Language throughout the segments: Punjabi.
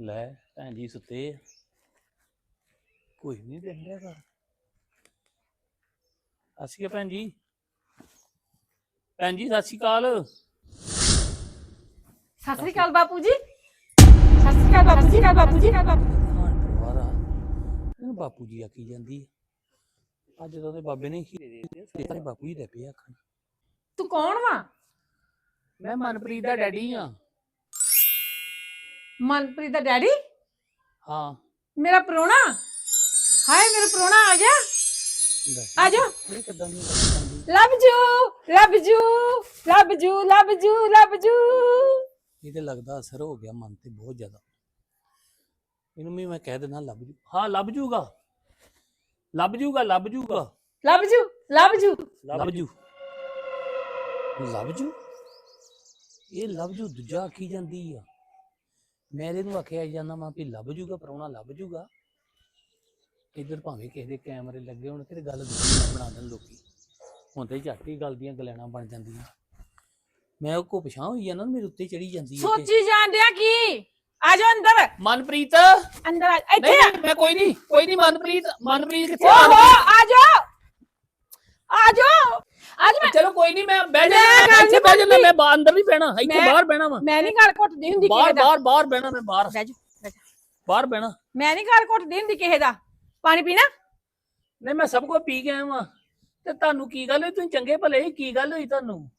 ਲੈ ਭੈਣ ਜੀ ਸੁੱਤੇ ਆ। ਕੋਈ ਨਹੀਂ ਦੇਖ ਰਿਹਾ ਘਰ। ਅਸੀਂ ਭੈਣ ਜੀ। ਭੈਣ ਜੀ ਸਤਿ ਸ਼੍ਰੀ ਅਕਾਲ। ਸਤਿ ਸ੍ਰੀ ਅਕਾਲ ਬਾਪੂ ਜੀ। ਸਤਿ ਸ੍ਰੀ ਅਕਾਲ ਬਾਪੂ ਜੀ। ਬਾਪੂ ਜੀ। ਹਾਂ ਪਰਿਵਾਰ ਆ। ਇਹਨੂੰ ਬਾਪੂ ਜੀ ਆਖੀ ਜਾਂਦੀ ਆ। ਅੱਜ ਤਾਂ ਉਹਦੇ ਬਾਬੇ ਨੇ ਹੀਰੇ ਦੇ ਦਿੱਤੇ ਸਾਰੇ ਬਾਪੂ ਹੀ ਦੇ ਪਏ ਆਖਣ ਤੂੰ ਕੌਣ ਵਾ? ਮੈਂ ਮਨਪ੍ਰੀਤ ਦਾ ਡੈਡੀ ਆ। ਮਨਪ੍ਰੀਤ ਦਾ ਡੈਡੀ? ਹਾਂ। ਮੇਰਾ ਪ੍ਰਾਹੁਣਾ? ਹਾਏ ਮੇਰਾ ਪ੍ਰਾਹੁਣਾ ਆ ਗਿਆ। ਆ ਜਾ? ਲਵ ਜੂ ਲਵ ਜੂ ਲਵ ਜੂ ਲਵ ਜੂ ਲਵ ਜੂ ਇਹ ਤੇ ਲੱਗਦਾ ਅਸਰ ਹੋ ਗਿਆ ਮਨ ਤੇ ਬਹੁਤ ਜ਼ਿਆਦਾ। ਇਹਨੂੰ ਵੀ ਮੈਂ ਕਹਿ ਦੇਣਾ ਲੱਭ ਜੂ ਹਾਂ ਲੱਭ ਜੂਗਾ ਲੱਭ ਜੂਗਾ ਲੱਭ ਜੂਗਾ ਲਵ ਜੂ ਲਵ ਜੂ ਲੱਭ ਜੂ ਲੱਭ ਜੂ ਇਹ ਲੱਭ ਜੂ ਦੂਜਾ ਆਖੀ ਜਾਂਦੀ ਆ। ਮੈਂ ਇਹਨੂੰ ਆਖਿਆ ਜਾਂਦਾ ਮੈਂ ਵੀ ਲੱਭ ਜੂਗਾ ਪਰਉਣਾ ਲੱਭ ਜੂਗਾ। ਇੱਧਰ ਭਾਵੇਂ ਕਿਸੇ ਦੇ ਕੈਮਰੇ ਲੱਗੇ ਹੋਣ ਤੇ ਗੱਲ ਦੂਜੀ ਨਾ ਬਣਾ ਦੇਣ ਲੋਕੀ। ਹੁਣ ਤੇ ਝੱਟ ਹੀ ਗੱਲ ਦੀਆਂ ਗਲੈਣਾ ਬਣ ਜਾਂਦੀਆਂ। ਮੈਂ ਉਹ ਕੋ ਪਛਾਣ ਹੋਈ ਆ ਨਾ ਮੇਰੇ ਉੱਤੇ ਚੜੀ ਜਾਂਦੀ ਹੈ ਤੇ- ਸੋਚੀ ਜਾਂਦਿਆ ਕੀ? ਆ ਜਾ ਅੰਦਰ। ਮਨਪ੍ਰੀਤ? ਅੰਦਰ ਆ ਇੱਥੇ ਨਹੀਂ ਆ। ਨਹੀਂ, ਮੈਂ ਕੋਈ ਨਹੀਂ ਕੋਈ ਨਹੀਂ ਮਨਪ੍ਰੀਤ ਮਨਪ੍ਰੀਤ ਕਿੱਥੇ ਆ? ਆ ਜਾ ਅੱਜ ਮੈਂ ਚਲੋ ਕੋਈ ਨਹੀਂ ਮੈਂ ਬਹਿ ਜਾਣਾ ਇੱਥੇ ਨਹੀਂ ਬਹਿ ਜਾਣਾ। ਮੈਂ ਬਾਹਰ ਅੰਦਰ ਨਹੀਂ ਬਹਿਣਾ ਇੱਥੇ ਬਾਹਰ ਬਹਿਣਾ ਵਾ। ਮੈਂ ਨਹੀਂ ਘਰ ਘੁੱਟਦੀ ਹੁੰਦੀ ਬਾਹਰ ਬਾਹਰ ਬਾਹਰ ਬਹਿਣਾ ਮੈਂ ਬਾਹਰ। ਬਹਿ ਜਾ ਬਹਿ ਜਾ। ਬਾਹਰ ਬਹਿਣਾ। ਮੈਂ ਨਹੀਂ ਘਰ ਘੁੱਟਦੀ ਹੁੰਦੀ ਕਿਸੇ ਦਾ। ਪਾਣੀ ਪੀਣਾ? ਨਹੀਂ ਮੈਂ ਸਭ ਕੁਝ ਪੀ ਕੇ ਆਇਆ ਵਾਂ। ਤੇ ਤੁਹਾਨੂੰ ਕੀ ਗੱਲ ਹੋਈ? ਤੁਸੀਂ ਚੰਗੇ ਭਲੇ ਸੀ, ਕੀ ਗੱਲ ਹੋਈ ਤੁਹਾਨੂੰ?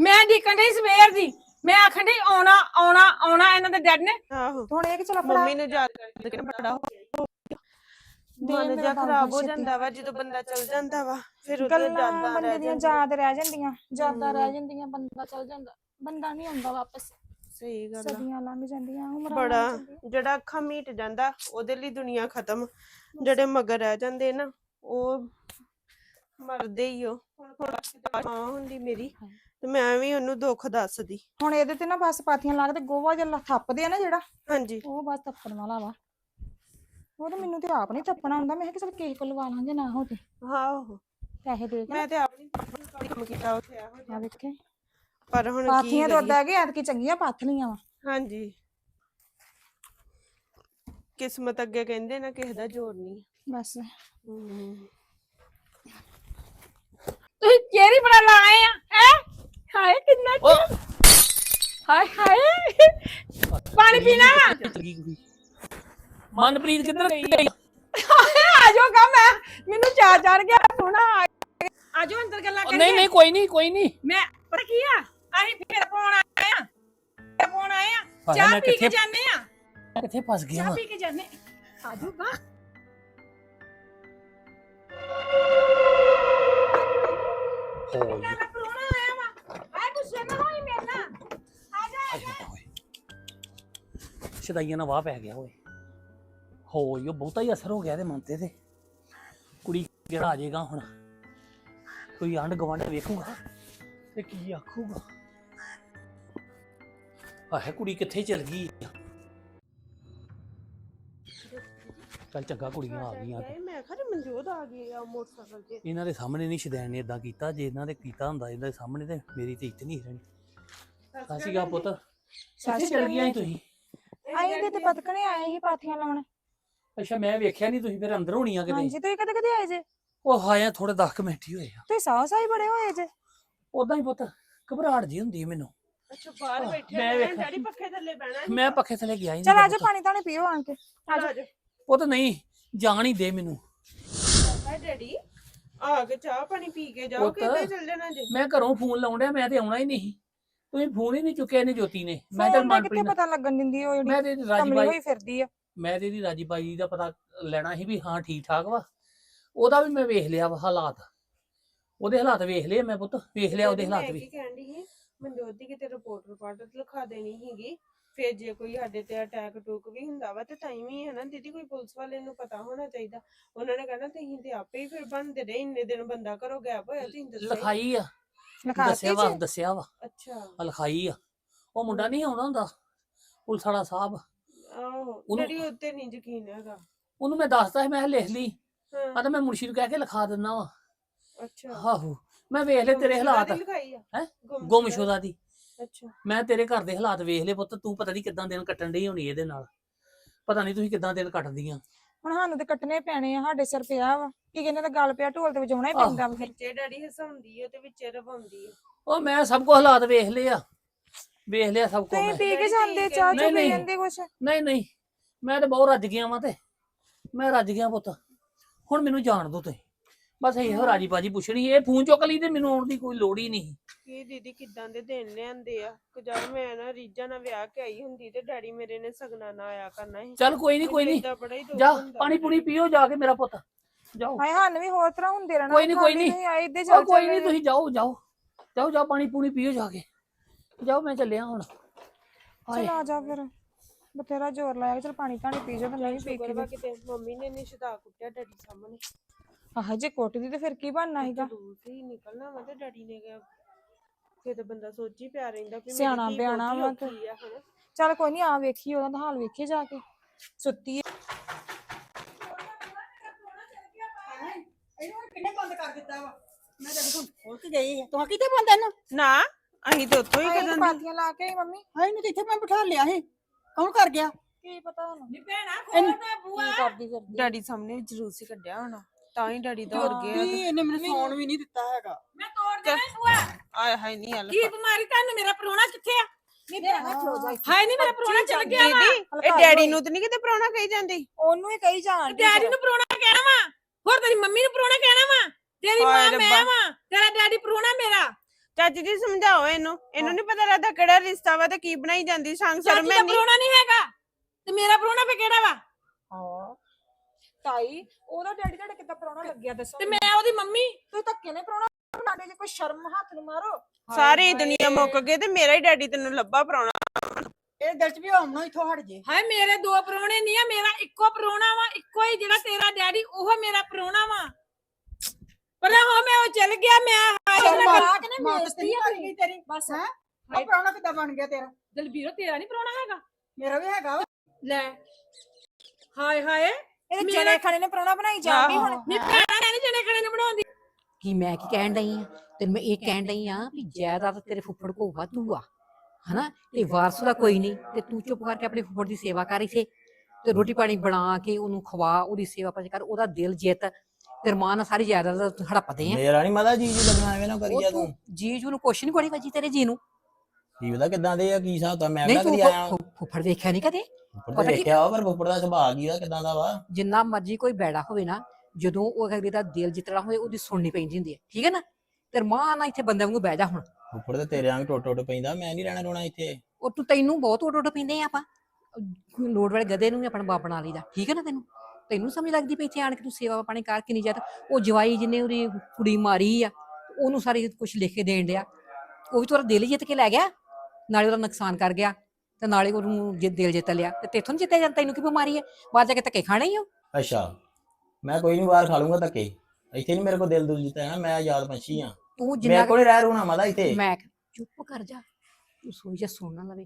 ਮੈਂ ਡੀਕਣ ਡਈ ਸਵੇਰ ਦੀ। ਮੈਂ ਆਖਣ ਡਈ ਆਉਣਾ ਆਉਣਾ ਆਉਣਾ ਇਹਨਾਂ ਦੇ ਡੈਡ ਨੇ। ਆਹੋ। ਹੁਣ ਇਹ ਕਿ ਚਲ ਮੰਮੀ ਨੂੰ ਯਾਦ ਕਰਕੇ ਬੜਾ ਹੋ ਮਨ ਕੰਮ ਖਰਾਬ ਹੋ। ਜਾਂਦਾ ਵਾ ਜਦੋਂ ਬੰਦਾ ਚਲ ਜਾਂਦਾ ਵਾ ਫਿਰ ਉਹਦੇ ਗੱਲਾਂ ਯਾਦਾਂ ਬੰਦੇ ਰਹਿ ਦੀਆਂ ਯਾਦ ਰਹਿ ਜਾਂਦੀਆਂ ਯਾਦਾਂ ਰਹਿ। ਜਾਂਦੀਆਂ ਬੰਦਾ ਚਲ ਜਾਂਦਾ ਬੰਦਾ ਨਹੀਂ ਆਉਂਦਾ ਵਾਪਸ। ਸਹੀ ਗੱਲ ਆ। ਸਦੀਆਂ ਲੰਘ ਜਾਂਦੀਆਂ ਉਮਰਾਂ ਬੜਾ ਜਾਂਦੀਆਂ। ਜਿਹੜਾ ਅੱਖਾਂ ਮੀਟ ਜਾਂਦਾ ਉਹਦੇ ਲਈ ਦੁਨੀਆ ਖਤਮ। ਜਿਹੜੇ ਮਗਰ ਰਹਿ ਜਾਂਦੇ ਨਾ ਉਹ ਮਰਦੇ ਹੀ ਉਹ। ਹੁਣ ਥੋੜਾ ਹਾਂ ਹੁੰਦੀ ਮੇਰੀ ਤੇ ਮੈਂ ਵੀ ਉਹਨੂੰ ਦੁੱਖ ਦੱਸਦੀ। ਹੁਣ ਇਹਦੇ ਤੇ ਨਾ ਬਸ ਪਾਥੀਆਂ ਲਾ ਕੇ ਤੇ ਗੋਵਾ ਜਿਹਾ ਥੱਪਦੇ ਆ ਨਾ ਜਿਹੜਾ ਹਾਂਜੀ। ਉਹ ਬਸ ਥੱਪਣ ਵਾਲਾ ਵਾ। ਉਹ ਤਾਂ ਮੈਨੂੰ ਤੇ ਆਪ ਨਹੀਂ ਥੱਪਣਾ ਹੁੰਦਾ ਮੈਂ ਕਿਹਾ ਚਲ ਕਿਸੇ ਕੋਲ ਲਵਾ ਲਾਂਗੇ ਨਾ ਹੋ ਤੇ ਆਹੋ। ਪੈਸੇ ਦੇ ਕੇ ਮੈਂ ਤੇ ਆਪ ਨਹੀਂ ਕੰਮ ਕੀਤਾ ਉੱਥੇ ਇਹੋ ਆ ਜਿਹਾ। ਵੇਖੇ ਪਰ ਹੁਣ ਕੀ ਪਾਥੀਆਂ ਤੋਂ? ਅੱਦਾ ਗਏ ਐਤਕੀ ਚੰਗੀਆਂ ਪਾਥਲੀਆਂ ਵਾ। ਹਾਂਜੀ। ਕਿਸਮਤ ਅੱਗੇ ਕਹਿੰਦੇ ਨਾ ਕਿਸੇ ਦਾ ਜ਼ੋਰ ਨਹੀਂ। ਬਸ। ਤੁਸੀਂ ਚਿਹਰੀ ਬੜਾ ਲਾਏ ਆ? ਹੈ? ਹਾਏ ਕਿੰਨਾ ਚਿਰ। ਹਾਏ ਹਾਏ। ਪਾਣੀ ਪੀਣਾ? ਵਾ? ਚਲੀ ਗਈ ਮਨਪ੍ਰੀਤ ਕਿੱਧਰ ਗਈ ਆ? ਜਾਓ ਗਾ ਮੈਂ ਮੈਨੂੰ ਚਾ ਚੜ ਗਿਆ ਸੋਣਾ ਆ ਜਾਓ ਅੰਦਰ ਗੱਲਾਂ ਉਹ ਕਰੀਏ। ਨਹੀਂ ਨਹੀਂ ਕੋਈ ਨਹੀਂ ਕੋਈ ਨਹੀਂ। ਮੈਂ ਪਤਾ ਕੀ ਆ? ਅਸੀਂ ਫੇਰ ਪਾਉਣ ਆਏ ਆ। ਫੇਰ ਪਾਉਣ ਆਏ ਆ। ਹਾਏ, ਚਾਹ ਮੈਂ ਪੀ ਕੇ ਕਿੱਥੇ- ਜਾਂਦੇ ਆ। ਕਿੱਥੇ ਫਸ ਗਿਆ ਚਾਹ ਵਾਂ? ਪੀ ਕੇ ਜਾਂਦੇ ਆ। ਜਾਓ ਗਾ ਹੋ ਮੈਂ ਪਰੋਣਾ ਆਇਆ ਵਾ। ਆਏ ਗੁੱਸੇ ਨਾ ਹੋਈ ਮੇਰੇ ਨਾਲ। ਆ ਜਾ ਆ ਜਾ। ਸ਼ਦਾਈਆਂ ਨਾਲ ਵਾਹ ਪੈ ਗਿਆ ਓਏ। ਹੋ ਯੋ ਬਹੁਤਾ ਹੀ ਅਸਰ ਹੋ ਗਿਆ ਇਹਦੇ ਮਨ ਤੇ ਤੇ। ਕੁੜੀ ਕਿਹੜਾ ਆ ਜਾਏਗਾ ਹੁਣ। ਕੋਈ ਆਂਢ ਗੁਆਂਢ ਵੇਖੂਗਾ ਤੇ ਕੀ ਆਖੂਗਾ। ਆਹ ਕੁੜੀ ਕਿੱਥੇ ਚਲ ਗਈ ਆ? ਚੱਲ ਚੰਗਾ ਕੁੜੀਆਂ ਆ ਗਈਆਂ ਤੇ। ਮੈਂ ਖਰੇ ਮਨਜੋਤ ਆ ਗਈ ਆ ਮੋਟਰਸਾਈਕਲ ਤੇ। ਇਹਨਾਂ ਦੇ ਸਾਹਮਣੇ ਨਹੀਂ ਸ਼ਦੈਨ ਨੇ ਇਦਾਂ ਕੀਤਾ ਜੇ ਇਹਨਾਂ ਦੇ ਕੀਤਾ ਹੁੰਦਾ ਇਹਨਾਂ ਦੇ ਸਾਹਮਣੇ ਤੇ ਮੇਰੀ ਤੇ ਇੱਜ਼ਤ ਨਹੀਂ ਰਹਿਣੀ। ਅਕਾਲ ਪੁੱਤ। ਕਿੱਥੇ ਚਲ ਗਈਆਂ ਸੀ ਤੁਸੀਂ? ਆਏ ਦੇ ਤੇ ਪਤਕਣੇ ਆਏ ਸੀ ਪਾਥੀਆਂ ਲਾਉਣ। ਅੱਛਾ ਮੈਂ ਵੇਖਿਆ ਨਹੀਂ ਤੁਸੀਂ ਫਿਰ ਅੰਦਰ ਹੋਣੀਆਂ ਕਿਤੇ? ਹਾਂਜੀ ਤੁਸੀਂ ਕਦੇ ਕਦੇ ਆਏ ਜੇ? ਉਹ ਆਇਆ ਥੋੜੇ 10 ਮਿੰਟ ਹੀ ਹੋਏ ਆ। ਤੁਸੀਂ ਸਾਹ ਸਾਈ ਬੜੇ ਹੋਏ ਜੇ। ਉਦਾਂ ਹੀ ਪੁੱਤ ਘਬਰਾਹਟ ਜੀ ਹੁੰਦੀ ਹੈ ਮੈਨੂੰ। ਅੱਛਾ ਬਾਹਰ ਆਹ, ਬੈਠੇ ਮੈਂ ਮੈਂ ਵੇਖਿਆ। ਡੈਡੀ ਪੱਖੇ ਥੱਲੇ ਬਹਿਣਾ। ਮੈਂ ਪੱਖੇ ਥੱਲੇ ਗਿਆ ਹੀ ਚਲ ਨਹੀਂ ਆਜੋ ਪਾਣੀ ਤਾਣੀ ਪੀਓ ਆਣ ਕੇ। ਚੱਲ ਆ ਜਾ ਉਹ ਤਾਂ ਨਹੀਂ ਜਾਣ ਹੀ ਦੇ ਮੈਨੂੰ। ਹਾਏ ਡੈਡੀ ਆ ਕੇ ਚਾਹ ਪਾਣੀ ਪੀ ਕੇ ਜਾਓ ਪੁੱਤ। ਕਿੱਥੇ ਚੱਲ ਜਾਣਾ ਜੀ? ਮੈਂ ਘਰੋਂ ਫੋਨ ਲਾਉਣ ਡਿਆ ਮੈਂ ਤੇ ਆਉਣਾ ਹੀ ਨਹੀਂ ਤੁਸੀਂ ਫੋਨ ਹੀ ਨਹੀਂ ਚੁੱਕਿਆ ਇਹਨੇ ਜੋਤੀ ਨੇ। ਮੈਂ ਤਾਂ ਫੋਨ ਦਾ ਕਿੱਥੇ ਮਨਪ੍ਰੀਤ ਪਤਾ ਲੱਗਣ ਦਿੰਦੀ ਉਹ ਮੈਂ ਤੇ ਰਾਜੀ ਕਮਲੀ ਬਾਈ ਹੋਈ ਫਿਰਦੀ ਆ। ਮੈਂ ਤੇ ਇਹਦੀ ਰਾਜੀ ਬਾਈ ਦਾ ਪਤਾ ਲੈਣਾ ਸੀ ਵੀ ਹਾਂ ਠੀਕ ਠਾਕ ਵਾ। ਉਹਦਾ ਵੀ ਮੈਂ ਵੇਖ ਲਿਆ ਵਾ ਹਾਲਾਤ। ਉਹਦੇ ਹਾਲਾਤ ਵੇਖ ਲਏ ਮੈਂ ਪੁੱਤ ਵੇਖ ਲਿਆ ਉਹਦੇ ਹਾਲਾਤ ਵੀ। ਕਹਿੰਦੀ ਸੀ ਮਨਜੋਤ ਦੀ ਕਿਤੇ ਰਿਪੋਰਟ ਰਿਪੋਰਟ ਲਿਖਾ ਦੇਣੀ ਸੀਗੀ ਫਿਰ ਜੇ ਕੋਈ ਸਾਡੇ ਤੇ ਅਟੈਕ ਟੂਕ ਵੀ ਹੁੰਦਾ ਵਾ ਤੇ ਤਾਂ ਵੀ ਹੈ ਨਾ ਦੀਦੀ ਕੋਈ ਪੁਲਿਸ ਵਾਲੇ ਨੂੰ ਪਤਾ ਹੋਣਾ ਚਾਹੀਦਾ। ਉਹਨਾਂ ਨੇ ਕਹਿਣਾ ਤੁਸੀਂ ਤੇ ਆਪੇ ਹੀ ਫਿਰ ਬੰਦੇ ਰਹੇ ਇੰਨੇ ਦਿਨ ਬੰਦਾ ਘਰੋਂ ਗਾਇਬ ਹੋਇਆ ਤੁਸੀਂ ਲਿਖਾਈ ਆ। ਲਿਖਾਤੀ ਦੱਸਿਆ ਵਾ ਦੱਸਿਆ ਵਾ। ਅੱਛਾ। ਲਿਖਾਈ ਆ। ਉਹ ਮੁੰਡਾ ਨਹੀਂ ਆਉਂਦਾ ਹੁੰਦਾ? ਪੁਲਿਸ ਵਾਲਾ ਸਾਹਿਬ। ਆਹੋ ਉਹਨੂੰ- ਜਿਹੜੀ ਉੱਤੇ ਨਹੀਂ ਯਕੀਨ ਹੈਗਾ। ਉਹਨੂੰ ਮੈਂ ਦੱਸਦਾ ਸੀ ਮੈਂ ਕਿਹਾ ਲਿਖ ਲਈ। ਹਾਂ। ਆ ਤਾਂ ਮੈਂ ਮੁਨਸ਼ੀ ਨੂੰ ਕਹਿ ਕੇ ਲਿਖਾ ਦਿੰਦਾ ਵਾ। ਅੱਛਾ। ਆਹੋ ਮੈਂ ਵੇਖ ਲਏ ਤੇਰੇ ਗੁੰਮਸ਼ੁਦਾ ਹਾਲਾਤ। ਦੀ ਲਿਖਾਈ ਆ? ਹੈਂ? ਗੁੰਮਸ਼ੁਦਾ ਦੀ। ਅੱਛਾ। ਮੈਂ ਤੇਰੇ ਘਰ ਦੇ ਹਾਲਾਤ ਵੇਖ ਲਏ ਪੁੱਤ ਤੂੰ ਪਤਾ ਨਹੀਂ ਕਿਦਾਂ ਦਿਨ ਕੱਟਣ ਡਈ ਹੋਣੀ ਇਹਦੇ ਨਾਲ। ਪਤਾ ਨਹੀਂ ਤੁਸੀਂ ਕਿਦਾਂ ਦਿਨ ਕੱਟਦੀਆਂ। ਹੁਣ ਸਾਨੂੰ ਤੇ ਕੱਟਣੇ ਪੈਣੇ ਆ ਸਾਡੇ ਸਿਰ ਪਿਆ ਵਾ। ਕੀ ਕਹਿੰਦੇ ਤਾਂ ਗੱਲ ਪਿਆ ਢੋਲ ਤੇ ਵਜਾਉਣਾ ਹੀ ਆਹੋ। ਪੈਂਦਾ ਵਾ ਫਿਰ। ਵਿੱਚੇ ਡੈਡੀ ਹਸਾਉਂਦੀ ਹੈ ਤੇ ਵਿੱਚੇ ਰਵਾਉਂਦੀ ਹੈ ਉਹ ਮੈਂ ਸਭ ਕੁਝ ਹਾਲਾਤ ਵੇਖ ਲਿਆ ਵੇਖ ਲਿਆ ਸਭ ਕੁਝ ਤੁਸੀਂ ਪੀ ਕੇ ਜਾਂਦੇ। ਚਾਹ ਨਹੀਂ, ਚੁ ਪੀ ਨਹੀਂ। ਜਾਂਦੇ ਕੁਛ। ਨਹੀਂ ਨਹੀਂ। ਮੈਂ ਤਾਂ ਬਹੁਤ ਰੱਜ ਗਿਆ ਵਾਂ ਤੇ। ਮੈਂ ਰੱਜ ਗਿਆ ਪੁੱਤ। ਹੁਣ ਮੈਨੂੰ ਜਾਣ ਦੋ ਤੁਸੀਂ। ਬਸ ਇਹੋ ਰਾਜੀ ਬਾਜੀ ਪੁੱਛਣੀ ਇਹ ਫੋਨ ਚੁੱਕ ਲਈ ਤੇ ਮੈਨੂੰ ਆਉਣ ਦੀ ਕੋਈ ਲੋੜ ਹੀ ਨਹੀਂ। ਇਹ ਦੀਦੀ ਕਿਦਾਂ ਦੇ ਦਿਨ ਲਿਆਂਦੇ ਆ? ਕਿ ਜਦ ਮੈਂ ਨਾ ਰੀਜਾ ਨਾਲ ਵਿਆਹ ਕੇ ਆਈ ਹੁੰਦੀ ਤੇ ਡੈਡੀ ਮੇਰੇ ਨੇ ਸਗਨਾ ਨਾ ਆਇਆ ਕਰਨਾ ਸੀ। ਚੱਲ ਕੋਈ ਨਹੀਂ ਕੋਈ ਨਹੀਂ ਏਦਾਂ ਬੜਾ ਹੀ ਦੁੱਖ ਜਾ ਹੁੰਦਾ। ਪਾਣੀ ਪੂਣੀ। ਪੀਓ ਜਾ ਕੇ ਮੇਰਾ ਪੁੱਤ। ਜਾਓ। ਹਾਏ ਸਾਨੂੰ ਵੀ ਹੋਰ ਤਰ੍ਹਾਂ ਹੁੰਦੇ ਰਹਿਣਾ। ਕੋਈ ਨੀ, ਕੋਈ ਨੀ। ਤੁਸੀਂ ਆਏ ਇੱਦੇ ਉਹ ਚੱਲ ਕੋਈ ਨਹੀਂ ਤੁਸੀਂ ਜਾਓ ਜਾਓ। ਜਾਓ ਜਾਓ ਪਾਣੀ ਪੂਣੀ ਪੀਓ ਜਾ ਕੇ। ਜਾਓ ਮੈਂ ਚੱਲਿਆ ਹੁਣ। ਹਾਏ। ਚਲ ਆ ਜਾ ਫਿਰ। ਬਥੇਰਾ ਜ਼ੋਰ ਲਾਇਆ ਚਲ ਪਾਣੀ ਧਾਣੀ ਪੀ ਜਾ ਤੇ ਨਹੀਂ ਪੀ ਕੇ ਵਾ ਕਿਤੇ ਮੰਮੀ ਨੇ ਨਹੀਂ ਸ਼ਦਾ ਕੁੱਟਿਆ ਡੈਡੀ ਸਾਹਮਣੇ। ਆਹ ਜੇ ਕੁੱਟਦੀ ਤੇ ਫਿਰ ਕੀ ਬਣਨਾ ਸੀਗਾ? ਜਲੂਸ ਹੀ ਨਿਕਲਣਾ ਵਾ ਤੇ ਡੈਡੀ ਨੇ ਕਿਹਾ ਫਿਰ ਤਾਂ ਬੰਦਾ ਸੋਚੀ ਪਿਆ ਰਹਿੰਦਾ ਵੀ ਮੇਰੀ ਸਿਆਣਾ ਬਿਆਣਾ ਵਾ ਤੇ- ਔਖੀ ਆ ਹਨਾ? ਚੱਲ ਕੋਈ ਨਹੀਂ ਆ ਵੇਖੀ ਉਹਦਾ ਤਾਂ ਹਾਲ ਵੇਖੀ ਜਾ ਕੇ। ਸੁੱਤੀ ਹੈ ਇਹਨੂੰ ਕਿੰਨੇ ਬੰਦ ਕਰ ਦਿੱਤਾ ਵਾ? ਮੈਂ ਤਾਂ ਹੁਣ ਖੋਲ ਕੇ ਗਈ ਤੂੰ ਕਿਤੇ ਬੰਦ ਇਹਨੂੰ? ਨਾ ਅਸੀਂ ਤਾਂ ਉੱਥੋਂ ਹੀ ਹਾਏ ਕਦੋਂ ਪਾਤੀਆਂ ਲਾ ਕੇ ਆਈ ਮੰਮੀ। ਹਾਏ ਇਹਨੂੰ ਤੇ ਇੱਥੇ ਮੈਂ ਬਿਠਾ ਲਿਆ ਸੀ। ਕੌਣ ਕਰ ਗਿਆ? ਕੀ ਪਤਾ ਹੁਣ? ਨੀ ਭੈਣਾ ਕੀ ਕਰਦੀ ਫਿਰਦੀ ਡੈਡੀ ਸਾਹਮਣੇ ਜਲੂਸ ਹੀ ਕੱਢਿਆ ਹੋਣਾ ਤਾਂ ਹੀ ਡੈਡੀ ਦੌੜ ਗਏ ਵੀ ਇਹਨੇ ਮੈਨੂੰ ਸੌਣ ਵੀ ਨਹੀਂ ਦਿੱਤਾ ਹੈਗਾ। ਮੈਂ ਤੋੜ ਦੇਣਾ ਬੂਆ। ਆਏ ਹਾਏ ਨਹੀਂ ਹਲ ਕੀ ਬਿਮਾਰੀ ਤੁਹਾਨੂੰ ਮੇਰਾ ਪਰੋਣਾ ਕਿੱਥੇ ਆ? ਨੀ ਭੈਣਾ ਖਲੋ ਜਾ। ਹਾਏ ਨਹੀਂ ਮੇਰਾ ਪਰੋਣਾ ਚੱਲ ਗਿਆ ਵਾ। ਦੀਦੀ ਇਹ ਡੈਡੀ ਨੂੰ ਤੇ ਨਹੀਂ ਕਿਤੇ ਪ੍ਰਾਹੁਣਾ ਕਹੀ ਜਾਂਦੀ। ਉਹਨੂੰ ਹੀ ਕਹੀ ਜਾਣ ਡਈ ਡੈਡੀ ਫਿਰ। ਨੂੰ ਪਰੋਣਾ ਕਹਿਣਾ ਵਾ। ਹੋਰ ਤੇਰੀ ਮੰਮੀ ਨੂੰ ਪਰੋਣਾ ਕਹਿਣਾ ਵਾ। ਤੇਰੀ ਹਾਏ ਮਾਂ ਮੈਂ। ਵਾ। ਤੇਰਾ ਡੈਡੀ ਪਰੋਣਾ ਮੇਰਾ। ਚਾਚੀ ਜੀ ਸਮਝਾਓ ਇਹਨੂੰ। ਇਹਨੂੰ ਨਹੀਂ ਪਤਾ ਲੱਗਦਾ ਕਿਹੜਾ ਰਿਸ਼ਤਾ ਵਾ ਤੇ ਕੀ ਬਣਾਈ ਜਾਂਦੀ ਸੰਗ ਚਾਚੀ ਸ਼ਰਮ ਦਾ ਹੈ ਨਹੀਂ ਪਰੋਣਾ ਨਹੀਂ ਹੈਗਾ। ਤੇ ਮੇਰਾ ਪਰੋਣਾ ਫੇ ਕਿਹੜਾ ਵਾ? ਹਾਂ। ਤਾਈ ਉਹਦਾ ਡੈਡੀ ਤੁਹਾਡੇ ਕਿੱਦਾਂ ਪ੍ਰਾਹੁਣਾ ਲੱਗਿਆ ਦੱਸੋ ਤੇ ਮੈਂ ਉਹਦੀ ਮੰਮੀ। ਤੂੰ ਧੱਕੇ ਨੇ ਪ੍ਰਾਹੁਣਾ ਬਣਾ ਦੇ ਜੇ ਕੋਈ ਸ਼ਰਮ ਹੱਥ ਨੂੰ ਮਾਰੋ। ਸਾਰੀ ਦੁਨੀਆ ਮੁੱਕ ਗਈ ਤੇ ਮੇਰਾ ਹੀ ਡੈਡੀ ਤੈਨੂੰ ਲੱਭਾ ਪ੍ਰਾਹੁਣਾ। ਇਹ ਦਿਲ ਚ ਵੀ ਆਉਣਾ ਇੱਥੋਂ ਹਟ ਜੇ। ਹਾਏ ਮੇਰੇ ਦੋ ਪਰੋਣੇ ਨਹੀਂ ਆ ਮੇਰਾ ਇੱਕੋ ਪਰੋਣਾ ਵਾ ਇੱਕੋ ਹੀ ਜਿਹੜਾ ਤੇਰਾ ਡੈਡੀ ਉਹ ਮੇਰਾ ਪਰੋਣਾ ਵਾ। ਪਰ ਹੋ ਮੈਂ ਉਹ ਚੱਲ ਗਿਆ ਮੈਂ ਮਾਰ। ਕੇ ਨਾ ਮਾਂ ਬੇਇੱਜ਼ਤੀ ਆ ਤੇਰੀ। ਬਸ। ਹੈਂ? ਉਹ ਪ੍ਰਾਹੁਣਾ ਕਿੱਦਾਂ ਬਣ ਗਿਆ ਤੇਰਾ? ਦਲਬੀਰੋ ਤੇਰਾ ਨਹੀਂ ਪਰੋਣਾ ਹੈਗਾ? ਮੇਰਾ ਵੀ ਹੈਗਾ ਵਾ। ਲੈ। ਹਾਏ ਹਾਏ। ਇਹ ਮੇਰਾ- ਜਣੇ ਖਾਣੇ ਨੇ ਪ੍ਰਾਹੁਣਾ ਬਣਾਈ ਜਾਂਦੀ ਹੁਣ। ਨੀ ਭੈਣਾ ਨੇ ਜਣੇ ਖਣੇ ਨੂੰ ਬਣਾਉਂਦੀ। ਕਿ ਮੈਂ ਕੀ ਕਹਿਣ ਡਈ ਆ? ਤੈਨੂੰ ਮੈਂ ਇਹ ਕਹਿਣ ਡਈ ਆ ਵੀ ਜਾਇਦਾਦ ਤੇਰੇ ਫੁੱਫੜ ਕੋ ਵਾਧੂ ਆ ਹਨਾ? ਤੇ ਵਾਰਸ ਦਾ ਕੋਈ ਨਹੀਂ ਤੇ ਤੂੰ ਚੁੱਪ ਕਰਕੇ ਆਪਣੇ ਫੁੱਫੜ ਦੀ ਸੇਵਾ ਕਰ ਇਥੇ। ਤੇ ਰੋਟੀ ਪਾਣੀ ਬਣਾ ਕੇ ਉਹਨੂੰ ਖਵਾ ਉਹਦੀ ਸੇਵਾ ਪਾਣੀ ਕਰ ਉਹਦਾ ਦਿਲ ਜਿੱਤ। ਤੇਰੇ ਮਾਂ ਨਾਲ ਸਾਰੀ ਜਾਇਦਾਦ ਤੂੰ ਹੜਪਦੇ ਆ। ਮੇਰਾ ਨਹੀਂ ਮਦਾ ਜੀ ਜੀ ਲੱਗਣਾ ਐਵੇਂ ਨਾ ਕਰੀ ਜਾ ਤੂੰ ਤੂੰ। ਜੀ ਜੂ ਨੂੰ ਕੁਛ ਨਹੀਂ ਕੋੜੀ ਵੱਜੀ ਤੇਰੇ ਜੀ ਨੂੰ। ਕੀ ਪਤਾ ਕਿਦਾਂ ਦੇ ਆ ਕੀ ਹਿਸਾਬ ਤਾਂ ਮੈਂ ਨਹੀਂ ਤੂੰ ਕਰੀ ਆਇਆ ਫੁ- ਫੁੱਫੜ ਦੇਖਿਆ ਨਹੀਂ ਕਦੇ? ਤਾਂ ਕੀ- ਦੇਖਿਆ ਪਰ ਉੱਪਰ ਦਾ ਸੁਭਾਅ ਕੀ ਦਾ ਕਿਦਾਂ ਦਾ ਵਾ? ਜਿੰਨਾ ਮਰਜ਼ੀ ਕੋਈ ਬੈੜਾ ਹੋਵੇ ਨਾ ਜਦੋਂ ਉਹ ਅਗਲੇ ਦਾ ਦਿਲ ਜਿੱਤਣਾ ਹੋਵੇ ਉਹਦੀ ਸੁਣਨੀ ਪੈਂਦੀ ਹੁੰਦੀ ਹੈ ਠੀਕ ਹੈ ਨਾ? ਤੇਰੇ ਮਾਂ ਨਾਲ ਇੱਥੇ ਬੰਦੇ ਵਾਂਗੂ ਬਹਿ ਜਾ ਹੁਣ। ਉੱਪਰ ਤੇ ਤੇਰੇ ਵਾਂਗ ਟੁੱਟ ਟੁੱਟ ਪੈਂਦਾ ਮੈਂ ਨਹੀਂ ਰਹਿਣਾ ਰੋਣਾ ਇੱਥੇ। ਉਹ ਤੂੰ ਤੈਨੂੰ ਬਹੁਤ ਉੱਡ ਉੱਡ ਪੈਂਦੇ ਆ ਆਪਾਂ। ਲੋੜ ਵਾਲੇ ਗਧੇ ਨੂੰ ਵੀ ਆਪਣਾ ਬਾਪ ਬਣਾ ਲਈਦਾ। ਠੀਕ ਹੈ ਨਾ ਤੈਨੂੰ? ਤੈਨੂੰ ਸਮਝ ਲੱਗਦੀ ਪਈ ਇੱਥੇ ਆਣ ਕੇ ਤੂੰ ਸੇਵਾ ਪਾਣੀ ਕਰ ਕਿੰਨੀ ਜ਼ਿਆਦਾ ਉਹ ਜਵਾਈ ਜਿਹਨੇ ਉਹਦੀ ਕੁੜੀ ਮਾਰੀ ਆ ਉਹਨੂੰ ਸਾਰੀ ਕੁਝ ਲਿਖ ਕੇ ਦੇਣ ਡਿਆ। ਉਹ ਵੀ ਤੇਰਾ ਦਿਲ ਜਿੱਤ ਕੇ ਲੈ ਗਿਆ ਨਾਲੇ ਉਹਦਾ ਨੁਕਸਾਨ ਕਰ ਗਿਆ ਤੇ ਨਾਲੇ ਉਹਨੂੰ ਜਿ- ਦਿਲ ਜਿੱਤ ਲਿਆ। ਤੇ ਤੇਥੋਂ ਜਿੱਤਿਆ ਜਾਂਦਾ ਤੈਨੂੰ ਕੀ ਬਿਮਾਰੀ ਹੈ ਬਾਹਰ ਜਾ ਕੇ ਧੱਕੇ ਖਾਣੇ ਹੀ ਹੋ ਅੱਛਾ ਮੈਂ ਕੋਈ ਨਹੀਂ ਬਾਹਰ ਖਾ ਲੂੰਗਾ ਧੱਕੇ। ਇੱਥੇ ਨਹੀਂ ਮੇਰੇ ਕੋਲ ਦਿਲ ਦੁਲ ਜਿੱਤਾ ਹੈ ਨਾ ਮੈਂ ਆਜ਼ਾਦ ਪੰਛੀ ਆ। ਤੂੰ ਜਿੰਨਾ ਮੇਰੇ ਕੋਲ ਰਹਿ ਰੋਣਾ ਮਦਾ ਇੱਥੇ। ਮੈਂ ਕਿਹਾ, ਚੁੱਪ ਕਰ ਜਾ। ਤੂੰ ਸੋਈ ਜਾ ਸੁਣ ਨਾ ਲਵੇ।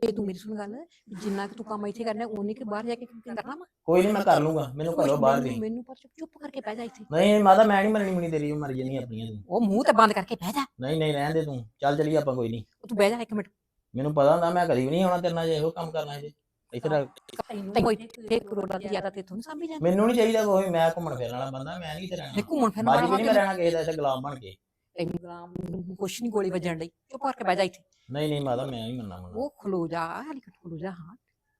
ਤੇ ਤੂੰ ਮੇਰੀ ਸੁਣ ਗੱਲ ਜਿੰਨਾ ਕਿ ਤੂੰ ਕੰਮ ਇੱਥੇ ਕਰਨਾ ਉਹਨੇ ਕਿ ਬਾਹਰ ਜਾ ਕੇ ਕਰਨਾ ਵਾ? ਕੋਈ ਨਹੀਂ ਮੈਂ ਕਰ ਲੂੰਗਾ। ਮੈਨੂੰ ਘਰੋਂ ਬਾਹਰ ਦੇ ਮੈਨੂੰ ਪਰ ਚੁੱਪ ਚੁੱਪ ਕਰਕੇ ਬਹਿ ਜਾ ਇੱਥੇ। ਨਹੀਂ ਮਾਤਾ ਮੈਂ ਨਹੀਂ ਮਰਨੀ ਮਣੀ ਤੇਰੀ ਮਰ ਜਾਣੀ ਆਪਣੀਆਂ। ਤੂੰ ਉਹ ਮੂੰਹ ਤੇ ਬੰਦ ਕਰਕੇ ਬਹਿ ਜਾ। ਨਹੀਂ ਨਹੀਂ ਰਹਿਣ ਦੇ ਤੂੰ। ਚੱਲ ਚਲੀਏ ਆਪਾਂ ਕੋਈ ਨਹੀਂ ਤੂੰ ਬਹਿ ਜਾ ਇੱਕ ਮਿੰਟ। ਮੈਨੂੰ ਪਤਾ ਹੁੰਦਾ ਮੈਂ ਕਦੀ ਵੀ ਨਹੀਂ ਆਉਣਾ ਤੇਰੇ ਨਾਲ ਜੇ ਇਹੋ ਕੰਮ ਕਰਨਾ ਜੇ। ਇੱਥੇ ਤੈਨੂੰ ਕੋਈ ਤੇ ਕਰੋੜਾ ਦੀ ਜ਼ਿਆਦਾ ਤੇ ਤੁਹਾਨੂੰ ਸਾਂਭੀ ਜਾਂਦਾ। ਮੈਨੂੰ ਨਹੀਂ ਚਾਹੀਦਾ ਕੋਈ ਮੈਂ ਘੁੰਮਣ ਫਿਰਨ ਵਾਲਾ ਬੰਦਾ ਮੈਂ ਨਹੀਂ ਇੱਥੇ ਰਹਿਣਾ। ਤੇ ਘੁੰਮਣ ਫਿਰਨ ਵਾਲਾ ਮੈਂ ਰਹਿਣਾ ਕਿਸੇ ਦਾ ਇੱਥੇ ਗੁਲਾਮ ਬਣ ਕੇ। ਤੈਨੂੰ ਗੁਲਾਮ ਨੂੰ ਕੁਛ ਨਹੀਂ ਗੋਲੀ ਵੱਜਣ ਲਈ ਚੁੱਪ ਕਰਕੇ ਬਹਿ ਜਾ ਇੱਥੇ। ਨਹੀਂ ਨਹੀਂ ਮਾਤਾ ਮੈਂ ਨਹੀਂ ਮੰਨਣਾ ਮੰਨਣਾ ਉਹ ਖਲੋ ਜਾ ਹਾਲੀ ਖਲੋ ਜਾ ਹਾਂ।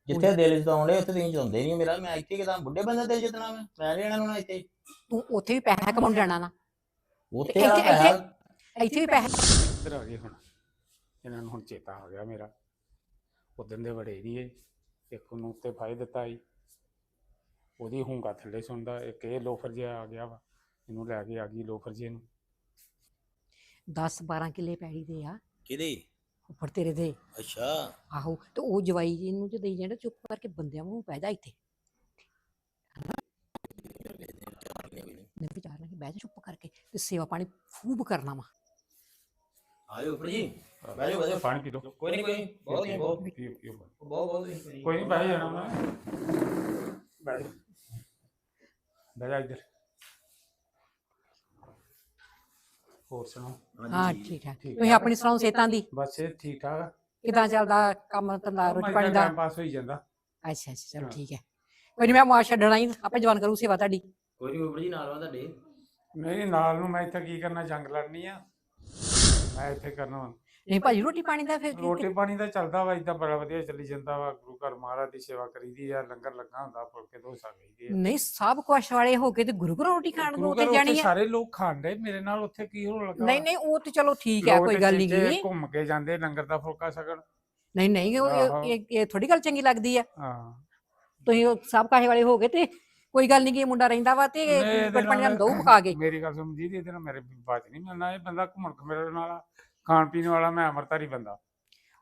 ਜਿੱਥੇ ਦਿਲ ਜਿਤਾਉਂਦੇ ਉੱਥੇ ਤੁਸੀਂ ਜਿਤਾਉਂਦੇ ਨਹੀਂ ਮੇਰਾ ਮੈਂ ਇੱਥੇ ਕਿਦਾਂ ਬੁੱਢੇ ਬੰਦੇ ਦਿਲ ਜਿੱਤਣਾ ਮੈਂ? ਮੈਂ ਨਹੀਂ ਰਹਿਣਾ ਹੋਣਾ ਇੱਥੇ। ਤੂੰ ਉੱਥੇ ਵੀ ਪੈਸਾ ਕਮਾਉਣ ਜਾਣਾ ਨਾ। ਉੱਥੇ ਆ ਇੱਥੇ- ਪੈਸਾ ਇੱਥੇ ਵੀ ਪੈਸਾ ਇੱਧਰ ਆ ਗਏ ਹੁਣ। ਇਹਨਾਂ ਨੂੰ ਹੁਣ ਚੇਤਾ ਆ ਗਿਆ ਮੇਰਾ। ਉਦੋਂ ਦੇ ਬੜੇ ਨਹੀਂ ਇਹ। ਇੱਕ ਨੂੰ ਉੱਤੇ ਫਾਇ ਦਿੱਤਾ ਸੀ। ਉਹਦੀ ਹੁੰਗਾ ਥੱਲੇ ਸੁਣਦਾ ਇੱਕ ਇਹ ਲੋਫਰ ਜਿਹਾ ਆ ਗਿਆ ਵਾ। ਇਹਨੂੰ ਲੈ ਕੇ ਆ ਗਈ ਲੋਫਰ ਜੇ ਨੂੰ 10 12 ਕਿੱਲੇ ਪੈੜੀ ਦੇ ਆ। ਕਿਹਦੇ? ਉੱਪਰ ਤੇਰੇ ਦੇ। ਅੱਛਾ। ਆਹੋ ਤੇ ਉਹ ਜਵਾਈ ਜੀ ਨੂੰ ਜੇ ਦੇਈ ਜਾਂਦਾ ਚੁੱਪ ਕਰਕੇ ਬੰਦਿਆਂ ਨੂੰ ਬਹਿ ਜਾ ਇੱਥੇ। ਨੇ ਵਿਚਾਰ ਨਾਲ ਬਹਿ ਜਾ ਚੁੱਪ ਕਰਕੇ ਤੇ ਸੇਵਾ ਪਾਣੀ ਖੂਬ ਕਰਨਾ ਵਾ। ਆਜੋ ਉੱਪਰ ਜੀ। ਬਹਿ ਜਾਓ ਬਹਿ ਜਾਓ। ਪਾਣੀ ਪੀ ਲਓ। ਕੋਈ ਨਹੀਂ ਕੋਈ ਨੀ, ਬਹੁਤ ਹੀ ਬਹੁਤ। ਪੀਓ ਪੀਓ ਪਾਣੀ। ਬਹੁਤ ਬਹੁਤ ਹੀ। ਕੋਈ ਨਹੀਂ ਬਹਿ ਜਾਣਾ ਮੈਂ। ਬਹਿ ਜਾ ਇੱਧਰ। ਹੋਰ ਸੁਣਾਓ? ਹਾਂ ਠੀਕ ਹੈ। ਤੁਸੀਂ ਆਪਣੀ ਸੁਣਾਓ ਸਿਹਤਾਂ ਦੀ? ਬਸ ਇਹ ਠੀਕ ਠਾਕ ਆ। ਕਿਦਾਂ ਚੱਲਦਾ ਕੰਮ ਧੰਦਾ ਰੋਟੀ ਪਾਣੀ ਦਾ? ਟਾਈਮ ਪਾਸ ਹੋਈ ਜਾਂਦਾ। ਅੱਛਾ ਅੱਛਾ ਚਲੋ ਹਾਂ। ਠੀਕ ਹੈ। ਕੋਈ ਨਹੀਂ ਮੈਂ ਮਾਂ ਛੱਡਣਾ ਹੀ ਆਪੇ ਜਵਾਨ ਕਰੂ ਸੇਵਾ ਤੁਹਾਡੀ। ਕੋਈ ਨਹੀਂ ਫੁੱਫੜ ਜੀ ਨਾਲ ਵਾ ਤੁਹਾਡੇ। ਨਹੀਂ ਨਾਲ ਨੂੰ ਮੈਂ ਇੱਥੇ ਕੀ ਕਰਨਾ ਜੰਗ ਲੜਨੀ ਆ। ਮੈਂ ਇੱਥੇ ਕਰਨਾ ਵਾ। ਨਹੀਂ ਭਾਜੀ ਰੋਟੀ ਪਾਣੀ ਦਾ ਫਿਰ ਰੋਟੀ ਪਾਣੀ ਦਾ ਚੱਲਦਾ ਵਾ ਇਦਾਂ ਬੜਾ ਵਧੀਆ ਚੱਲੀ ਜਾਂਦਾ ਵਾ ਗੁਰੂ ਘਰ ਮਹਾਰਾਜ ਦੀ ਸੇਵਾ ਕਰੀਦੀ ਆ ਲੰਗਰ ਲੱਗਾ ਹੁੰਦਾ ਫੁਲਕੇ ਦੋਸਾ ਗਈਦੀ ਆ। ਨਹੀਂ ਸਭ ਕੁਛ ਵਾਲੇ ਹੋ ਕੇ ਤੇ ਗੁਰੂ ਘਰੋਂ ਰੋਟੀ ਖਾਣ ਨੂੰ ਤੇ ਜਾਣੀ ਆ? ਸਾਰੇ ਲੋਕ ਖਾਂਦੇ ਮੇਰੇ ਨਾਲ ਉੱਥੇ ਕੀ ਹੋਣ ਲੱਗਾ ਨਹੀਂ? ਨਹੀਂ ਉਹ ਤੇ ਚਲੋ ਠੀਕ ਹੈ ਕੋਈ ਗੱਲ ਨਹੀਂ। ਗੀ ਘੁੰਮ ਕੇ ਜਾਂਦੇ ਲੰਗਰ ਦਾ ਫੁਲਕਾ ਛਕਣ ਨਹੀਂ ਨਹੀਂ। ਇਹ- ਥੋੜੀ ਗੱਲ ਚੰਗੀ ਲੱਗਦੀ ਆ। ਹਾਂ। ਤੁਸੀਂ ਸਭ ਕਾਹੇ ਵਾਲੇ ਹੋ ਗਏ ਤੇ ਕੋਈ ਗੱਲ ਨਹੀਂ ਕਿ ਮੁੰਡਾ ਰਹਿੰਦਾ ਵਾ ਤੇ ਨਾਲ- ਜਨ ਦਊ ਪਕਾ ਕੇ। ਮੇਰੀ ਗੱਲ ਸਮਝੀ ਦੀ ਇਹਦੇ ਨਾਲ ਮੇਰੇ ਬਾਤ ਨਹੀਂ ਮਿਲਣਾ ਇਹ ਬੰਦਾ ਘੁੰਮਣ ਘੁੰਮਣ ਵਾਲਾ। ਖਾਣ ਪੀਣ ਵਾਲਾ ਮੈਂ ਅਮਰਤਾਰੀ ਬੰਦਾ।